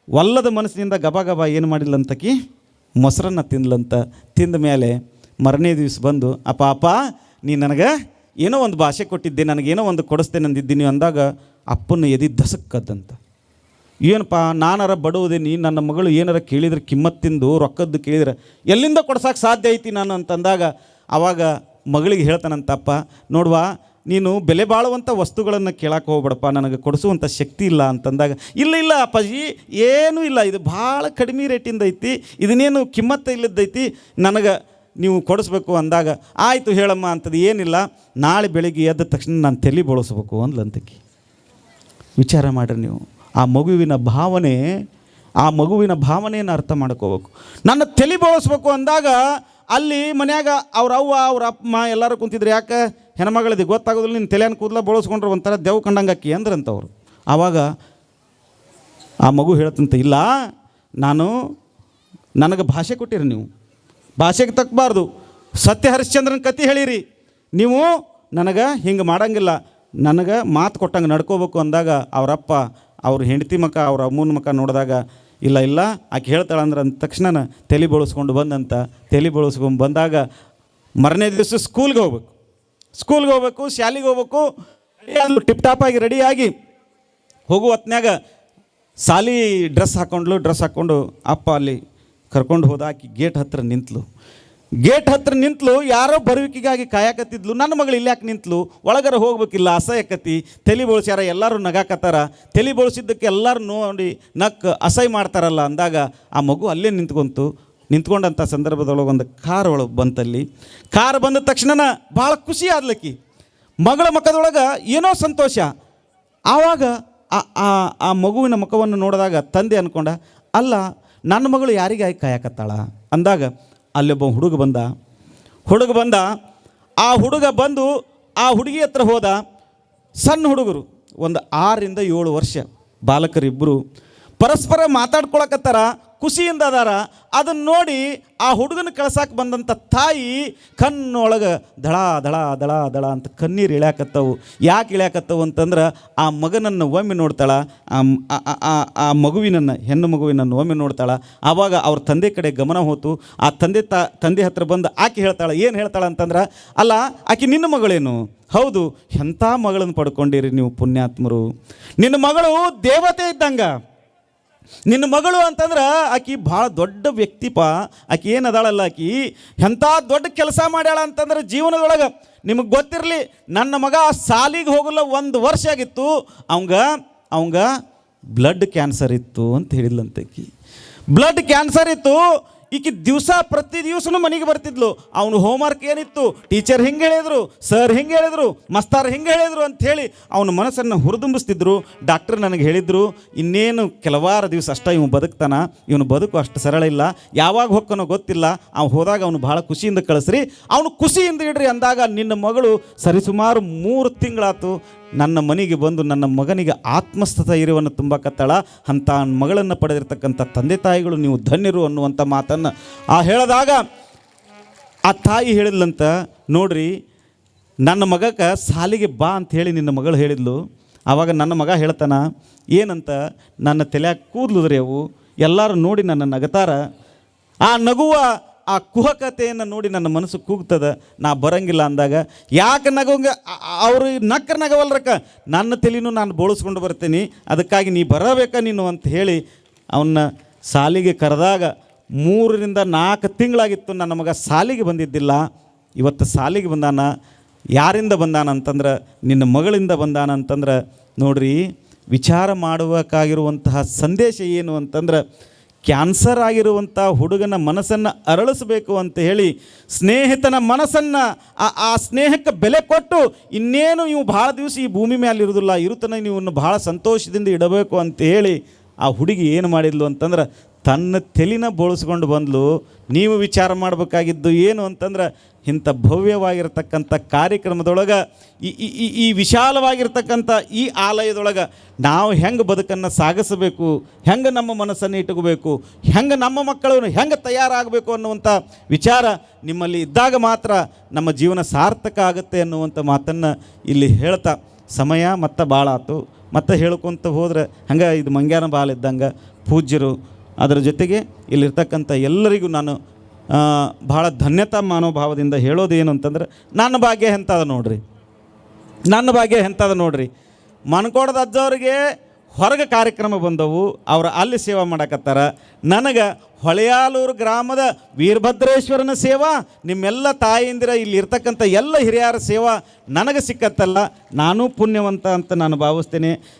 ಒಲ್ಲದ ಮನಸ್ಸಿನಿಂದ ಗಬ ಗಬ ಏನು ಮಾಡಿಲ್ಲಂತಕಿ ಮೊಸರನ್ನ ತಿನ್ಲಂತ. ತಿಂದ ಮೇಲೆ ಮರನೇ ದಿವಸ ಬಂದು, ಅಪ್ಪ ಅಪ್ಪ ನೀ ನನಗೆ ಏನೋ ಒಂದು ಭಾಷೆ ಕೊಟ್ಟಿದ್ದೆ ನನಗೇನೋ ಒಂದು ಕೊಡಿಸ್ತೇನೆ ಅಂದಿದ್ದೀನಿ ಅಂದಾಗ ಅಪ್ಪನ ಎದಿ ದಸಕ್ಕದಂತ ಏನಪ್ಪ, ನಾನಾರ ಬಡವುದೇನಿ ನನ್ನ ಮಗಳು ಏನಾರ ಕೇಳಿದ್ರೆ ಕಿಮ್ಮತ್ತಿಂದು ರೊಕ್ಕದ್ದು ಕೇಳಿದ್ರೆ ಎಲ್ಲಿಂದ ಕೊಡ್ಸೋಕೆ ಸಾಧ್ಯ ಐತಿ ನಾನು ಅಂತಂದಾಗ ಆವಾಗ ಮಗಳಿಗೆ ಹೇಳ್ತಾನಂತಪ್ಪ, ನೋಡುವ, ನೀನು ಬೆಲೆ ಬಾಳುವಂಥ ವಸ್ತುಗಳನ್ನು ಕೇಳಕ್ಕೆ ಹೋಗ್ಬೇಡಪ್ಪ, ನನಗೆ ಕೊಡಿಸುವಂಥ ಶಕ್ತಿ ಇಲ್ಲ ಅಂತಂದಾಗ, ಇಲ್ಲ ಇಲ್ಲ ಅಪ್ಪಾಜಿ, ಏನೂ ಇಲ್ಲ, ಇದು ಭಾಳ ಕಡಿಮೆ ರೇಟಿಂದ ಐತಿ, ಇದನ್ನೇನು ಕಿಮ್ಮತ್ತ ಇಲ್ಲದೈತಿ ನನಗೆ ನೀವು ಕೊಡಿಸ್ಬೇಕು ಅಂದಾಗ, ಆಯಿತು ಹೇಳಮ್ಮ ಅಂತದ್ದು ಏನಿಲ್ಲ. ನಾಳೆ ಬೆಳಿಗ್ಗೆ ಎದ್ದ ತಕ್ಷಣ ನಾನು ತಲೆ ಬಳಸ್ಬೇಕು ಅಂದ್ಲಂತಕಿ. ವಿಚಾರ ಮಾಡಿರಿ ನೀವು. ಆ ಮಗುವಿನ ಭಾವನೆ, ಆ ಮಗುವಿನ ಭಾವನೆಯನ್ನು ಅರ್ಥ ಮಾಡ್ಕೋಬೇಕು. ನನ್ನ ತಲೆ ಬಳಸ್ಬೇಕು ಅಂದಾಗ, ಅಲ್ಲಿ ಮನ್ಯಾಗ ಅವ್ರ ಅವ್ವ, ಅವ್ರ ಅಮ್ಮ ಎಲ್ಲರೂ ಕುಂತಿದ್ರು, ಯಾಕೆ? ಹೆಣ್ಮಗಳಿದೆ ಗೊತ್ತಾಗೋದಿಲ್ಲ ನಿನ್ನ ತಲೆಯನ್ನು ಕೂದಲ ಬಳಸ್ಕೊಂಡ್ರೆ ಒಂಥರ ದೇವ್ ಕಂಡಂಗೆ ಅಕ್ಕಿ ಅಂದ್ರಂತವ್ರು ಆವಾಗ ಆ ಮಗು ಹೇಳ್ತಂತ, ಇಲ್ಲ, ನಾನು, ನನಗೆ ಭಾಷೆ ಕೊಟ್ಟಿರಿ ನೀವು. ಭಾಷೆಗೆ ತಕ್ಕಬಾರ್ದು. ಸತ್ಯ ಹರಿಶ್ಚಂದ್ರನ ಕತೆ ಹೇಳಿರಿ. ನೀವು ನನಗೆ ಹಿಂಗೆ ಮಾಡಂಗಿಲ್ಲ. ನನಗೆ ಮಾತು ಕೊಟ್ಟಂಗೆ ನಡ್ಕೋಬೇಕು ಅಂದಾಗ ಅವರಪ್ಪ, ಅವ್ರ ಹೆಂಡತಿ ಮಕ, ಅವ್ರ ಅಮ್ಮನ ಮಕ ನೋಡಿದಾಗ, ಇಲ್ಲ ಇಲ್ಲ, ಆಕೆ ಹೇಳ್ತಾಳೆ ಅಂದ್ರೆ ಅಂದ ತಕ್ಷಣ ತಲೆ ಬಳಸ್ಕೊಂಡು ಬಂದಂತ, ತಲೆ ಬಳಸ್ಕೊಂಡು ಬಂದಾಗ ಮರನೇ ದಿವಸ ಸ್ಕೂಲ್ಗೆ ಹೋಗ್ಬೇಕು. ಸ್ಕೂಲ್ಗೆ ಹೋಗ್ಬೇಕು, ಶಾಲೆಗೆ ಹೋಗ್ಬೇಕು ಟಿಪ್ ಟಾಪ್ ಆಗಿ ರೆಡಿಯಾಗಿ ಹೋಗುವ ಹೊತ್ನ್ಯಾಗ ಸಾಲಿ ಡ್ರೆಸ್ ಹಾಕ್ಕೊಂಡ್ಲು ಡ್ರೆಸ್ ಹಾಕ್ಕೊಂಡು ಅಪ್ಪ ಅಲ್ಲಿ ಕರ್ಕೊಂಡು ಹೋದ ಆಕಿ ಗೇಟ್ ಹತ್ರ ನಿಂತಲು. ಗೇಟ್ ಹತ್ರ ನಿಂತಲು, ಯಾರೋ ಬರುವಿಕೆಗಾಗಿ ಕಾಯಕತ್ತಿದ್ಲು. ನನ್ನ ಮಗಳು ಇಲ್ಯಾಕೆ ನಿಂತಲು? ಒಳಗರ ಹೋಗ್ಬೇಕಿಲ್ಲ ಅಸಹ್ಯಕತಿ ತಲೆ ಬೋಳ್ಸ್ಯಾರ, ಎಲ್ಲರೂ ನಗಾಕತ್ತಾರ. ತಲೆ ಬೋಳ್ಸಿದ್ದಕ್ಕೆ ಎಲ್ಲರೂ ನೋಡಿ ನಕ್ ಅಸಹ್ಯ ಮಾಡ್ತಾರಲ್ಲ ಅಂದಾಗ ಆ ಮಗು ಅಲ್ಲೇ ನಿಂತ್ಕೊಂತು. ನಿಂತ್ಕೊಂಡಂಥ ಸಂದರ್ಭದೊಳಗೆ ಒಂದು ಕಾರ್ ಒಳಗೆ ಬಂತಲ್ಲಿ. ಕಾರ್ ಬಂದ ತಕ್ಷಣ ಭಾಳ ಖುಷಿ ಆದ್ಲಕ್ಕಿ. ಮಗಳ ಮುಖದೊಳಗೆ ಏನೋ ಸಂತೋಷ. ಆವಾಗ ಆ ಆ ಮಗುವಿನ ಮುಖವನ್ನು ನೋಡಿದಾಗ ತಂದೆ ಅಂದ್ಕೊಂಡ ಅಲ್ಲ ನನ್ನ ಮಗಳು ಯಾರಿಗಾಗಿ ಕಾಯಕತ್ತಾಳ? ಅಂದಾಗ ಅಲ್ಲೊಬ್ಬ ಹುಡುಗ ಬಂದ. ಹುಡುಗ ಬಂದ. ಆ ಹುಡುಗ ಬಂದು ಆ ಹುಡುಗಿ ಹತ್ರ ಹೋದ. ಸಣ್ಣ ಹುಡುಗರು, ಒಂದು ಆರರಿಂದ ಏಳು ವರ್ಷ ಬಾಲಕರಿಬ್ಬರು ಪರಸ್ಪರ ಮಾತಾಡ್ಕೊಳಕತ್ತಾರ. ಖುಷಿಯಿಂದ ಅದಾರ. ಅದನ್ನು ನೋಡಿ ಆ ಹುಡುಗನ ಕಳ್ಸಕ್ಕೆ ಬಂದಂಥ ತಾಯಿ ಕಣ್ಣೊಳಗೆ ದಳ ದಳ ದಳ ದಳ ಅಂತ ಕಣ್ಣೀರು ಇಳ್ಯಾಕತ್ತವು. ಯಾಕೆ ಇಳ್ಯಾಕತ್ತವು ಅಂತಂದ್ರೆ ಆ ಮಗನನ್ನು ಒಮ್ಮೆ ನೋಡ್ತಾಳೆ, ಆ ಮಗುವಿನನ್ನು, ಹೆಣ್ಣು ಮಗುವಿನನ್ನು ಒಮ್ಮೆ ನೋಡ್ತಾಳೆ. ಆವಾಗ ಅವ್ರ ತಂದೆ ಕಡೆ ಗಮನ ಹೋತು. ಆ ತಂದೆ ತಾ, ತಂದೆ ಹತ್ರ ಬಂದು ಆಕೆ ಹೇಳ್ತಾಳೆ, ಏನು ಹೇಳ್ತಾಳೆ ಅಂತಂದ್ರೆ, ಅಲ್ಲ, ಆಕೆ ನಿನ್ನ ಮಗಳೇನು? ಹೌದು ಎಂಥ ಮಗಳನ್ನು ಪಡ್ಕೊಂಡಿರಿ ನೀವು ಪುಣ್ಯಾತ್ಮರು? ನಿನ್ನ ಮಗಳು ದೇವತೆ ಇದ್ದಂಗ. ನಿನ್ನ ಮಗಳು ಅಂತಂದ್ರೆ ಆಕಿ ಭಾಳ ದೊಡ್ಡ ವ್ಯಕ್ತಿಪ. ಆಕಿ ಏನು ಅದಾಳಲ್ಲ ಆಕಿ, ಎಂಥ ದೊಡ್ಡ ಕೆಲಸ ಮಾಡ್ಯಾಳ ಅಂತಂದ್ರೆ ಜೀವನದೊಳಗೆ ನಿಮಗೆ ಗೊತ್ತಿರಲಿ, ನನ್ನ ಮಗ ಸಾಲಿಗೆ ಹೋಗಲ್ಲ ಒಂದು ವರ್ಷ ಆಗಿತ್ತು, ಅವಂಗ ಅವಂಗ ಬ್ಲಡ್ ಕ್ಯಾನ್ಸರ್ ಇತ್ತು ಅಂತ ಹೇಳಿದ್ಲಂತ ಆಕಿ. ಬ್ಲಡ್ ಕ್ಯಾನ್ಸರ್ ಇತ್ತು ಈಕಿ ದಿವಸ ಪ್ರತಿ ದಿವಸನೂ ಮನೆಗೆ ಬರ್ತಿದ್ಲು. ಅವನು ಹೋಮ್ವರ್ಕ್ ಏನಿತ್ತು? ಟೀಚರ್ ಹಿಂಗೆ ಹೇಳಿದ್ರು? ಸರ್ ಹಿಂಗೆ ಹೇಳಿದ್ರು? ಮಸ್ತಾರ್ ಹಿಂಗೆ ಹೇಳಿದ್ರು ಅಂತ ಹೇಳಿ ಅವನ ಮನಸ್ಸನ್ನು ಹುರಿದುಂಬಿಸ್ತಿದ್ರು. ಡಾಕ್ಟರ್ ನನಗೆ ಹೇಳಿದ್ರು, ಇನ್ನೇನು ಕೆಲವಾರು ದಿವಸ ಅಷ್ಟ ಇವನು ಬದುಕ್ತಾನ. ಇವನು ಬದುಕು ಅಷ್ಟು ಸರಳ ಇಲ್ಲ. ಯಾವಾಗ ಹೊಕ್ಕನೋ ಗೊತ್ತಿಲ್ಲ. ಅವ್ನು ಹೋದಾಗ ಅವನು ಭಾಳ ಖುಷಿಯಿಂದ ಕಳಿಸ್ರಿ. ಅವನು ಖುಷಿಯಿಂದ ಇಡ್ರಿ ಅಂದಾಗ ನಿನ್ನ ಮಗಳು ಸರಿಸುಮಾರು ಮೂರು ತಿಂಗಳಾತು ನನ್ನ ಮನೆಗೆ ಬಂದು ನನ್ನ ಮಗನಿಗೆ ಆತ್ಮಸ್ಥೈರ್ಯವನ್ನು ತುಂಬಕತ್ತಾಳ ಅಂಥ ಮಗಳನ್ನು ಪಡೆದಿರ್ತಕ್ಕಂಥ ತಂದೆ ತಾಯಿಗಳು ನೀವು ಧನ್ಯರು ಅನ್ನುವಂಥ ಮಾತನ್ನು ಆ ಹೇಳಿದಾಗ ಆ ತಾಯಿ ಹೇಳಿದ್ಲಂತ, ನೋಡ್ರಿ, ನನ್ನ ಮಗಕ್ಕೆ ಸಾಲಿಗೆ ಬಾ ಅಂತ ಹೇಳಿ ನಿನ್ನ ಮಗಳು ಹೇಳಿದ್ಲು. ಆವಾಗ ನನ್ನ ಮಗ ಹೇಳ್ತಾನ, ಏನಂತ, ನನ್ನ ತಲೆಯಾಗ ಕೂದ್ಲುದ್ರಿ ಅವು ಎಲ್ಲರೂ ನೋಡಿ ನನ್ನ ನಗತಾರ. ಆ ನಗುವ ಆ ಕುಹಕತೆಯನ್ನು ನೋಡಿ ನನ್ನ ಮನಸ್ಸು ಕೂಗ್ತದ, ನಾ ಬರಂಗಿಲ್ಲ ಅಂದಾಗ, ಯಾಕೆ ನಗೋಂಗ ಅವರು ನಕ್ಕ ನಗವಲ್ರಕ್ಕ? ನನ್ನ ತಲೆನೂ ನಾನು ಬೋಳಿಸ್ಕೊಂಡು ಬರ್ತೀನಿ, ಅದಕ್ಕಾಗಿ ನೀ ಬರಬೇಕಾ ನೀನು ಅಂತ ಹೇಳಿ ಅವನ್ನ ಸಾಲಿಗೆ ಕರೆದಾಗ ಮೂರರಿಂದ ನಾಲ್ಕು ತಿಂಗಳಾಗಿತ್ತು ನನ್ನ ಮಗ ಸಾಲಿಗೆ ಬಂದಿದ್ದಿಲ್ಲ. ಇವತ್ತು ಸಾಲಿಗೆ ಬಂದಾನ, ಯಾರಿಂದ ಬಂದಾನ ಅಂತಂದ್ರೆ, ನಿನ್ನ ಮಗಳಿಂದ ಬಂದಾನ ಅಂತಂದ್ರೆ, ನೋಡ್ರಿ, ವಿಚಾರ ಮಾಡಬೇಕಾಗಿರುವಂತಹ ಸಂದೇಶ ಏನು ಅಂತಂದ್ರೆ ಕ್ಯಾನ್ಸರ್ ಆಗಿರುವಂಥ ಹುಡುಗನ ಮನಸ್ಸನ್ನು ಅರಳಿಸಬೇಕು ಅಂತ ಹೇಳಿ ಸ್ನೇಹಿತನ ಮನಸ್ಸನ್ನು ಆ ಆ ಸ್ನೇಹಕ್ಕೆ ಬೆಲೆ ಕೊಟ್ಟು ಇನ್ನೇನು ನೀವು ಭಾಳ ದಿವಸ ಈ ಭೂಮಿ ಮೇಲೆ ಇರುವುದಿಲ್ಲ ಇರುತ್ತನೇ ನೀವು ಭಾಳ ಸಂತೋಷದಿಂದ ಇಡಬೇಕು ಅಂತ ಹೇಳಿ ಆ ಹುಡುಗಿ ಏನು ಮಾಡಿದ್ಲು ಅಂತಂದ್ರೆ ತನ್ನ ತೆಲಿನ ಬೋಳಿಸ್ಕೊಂಡು ಬಂದಲು. ನೀವು ವಿಚಾರ ಮಾಡಬೇಕಾಗಿದ್ದು ಏನು ಅಂತಂದ್ರೆ ಇಂಥ ಭವ್ಯವಾಗಿರ್ತಕ್ಕಂಥ ಕಾರ್ಯಕ್ರಮದೊಳಗೆ, ಈ, ಈ- ಈ ವಿಶಾಲವಾಗಿರ್ತಕ್ಕಂಥ ಈ ಆಲಯದೊಳಗೆ ನಾವು ಹೆಂಗೆ ಬದುಕನ್ನು ಸಾಗಿಸಬೇಕು, ಹೆಂಗೆ ನಮ್ಮ ಮನಸ್ಸನ್ನು ಇಟ್ಕೋಬೇಕು ಹೆಂಗೆ ನಮ್ಮ ಮಕ್ಕಳನ್ನು ಹೆಂಗೆ ತಯಾರಾಗಬೇಕು ಅನ್ನುವಂಥ ವಿಚಾರ ನಿಮ್ಮಲ್ಲಿ ಇದ್ದಾಗ ಮಾತ್ರ ನಮ್ಮ ಜೀವನ ಸಾರ್ಥಕ ಆಗುತ್ತೆ ಅನ್ನುವಂಥ ಮಾತನ್ನು ಇಲ್ಲಿ ಹೇಳ್ತಾ ಸಮಯ ಮತ್ತೆ ಭಾಳ ಆತು ಮತ್ತೆ ಹೇಳ್ಕೊತ ಹೋದರೆ ಹಂಗೆ ಇದು ಮಂಗ್ಯಾನ ಬಾಲ್ ಇದ್ದಂಗೆ ಪೂಜ್ಯರು ಅದರ ಜೊತೆಗೆ ಇಲ್ಲಿರ್ತಕ್ಕಂಥ ಎಲ್ಲರಿಗೂ ನಾನು ಭಾಳ ಧನ್ಯತಾ ಮನೋಭಾವದಿಂದ ಹೇಳೋದೇನು ಅಂತಂದ್ರೆ, ನನ್ನ ಭಾಗ್ಯ ಎಂಥದ ನೋಡ್ರಿ. ನನ್ನ ಭಾಗ್ಯ ಎಂಥದ ನೋಡ್ರಿ. ಮನ್ಕೋಡದ ಅಜ್ಜವ್ರಿಗೆ ಹೊರಗೆ ಕಾರ್ಯಕ್ರಮ ಬಂದವು, ಅವರು ಅಲ್ಲಿ ಸೇವಾ ಮಾಡಕತ್ತಾರ. ನನಗೆ ಹೊಳೆಯಾಲೂರು ಗ್ರಾಮದ ವೀರಭದ್ರೇಶ್ವರನ ಸೇವಾ, ನಿಮ್ಮೆಲ್ಲ ತಾಯಿಂದಿರ ಇಲ್ಲಿ ಇರ್ತಕ್ಕಂಥ ಎಲ್ಲ ಹಿರಿಯರ ಸೇವಾ ನನಗೆ ಸಿಕ್ಕತ್ತಲ್ಲ, ನಾನೂ ಪುಣ್ಯವಂತ ಅಂತ ನಾನು ಭಾವಿಸ್ತೇನೆ.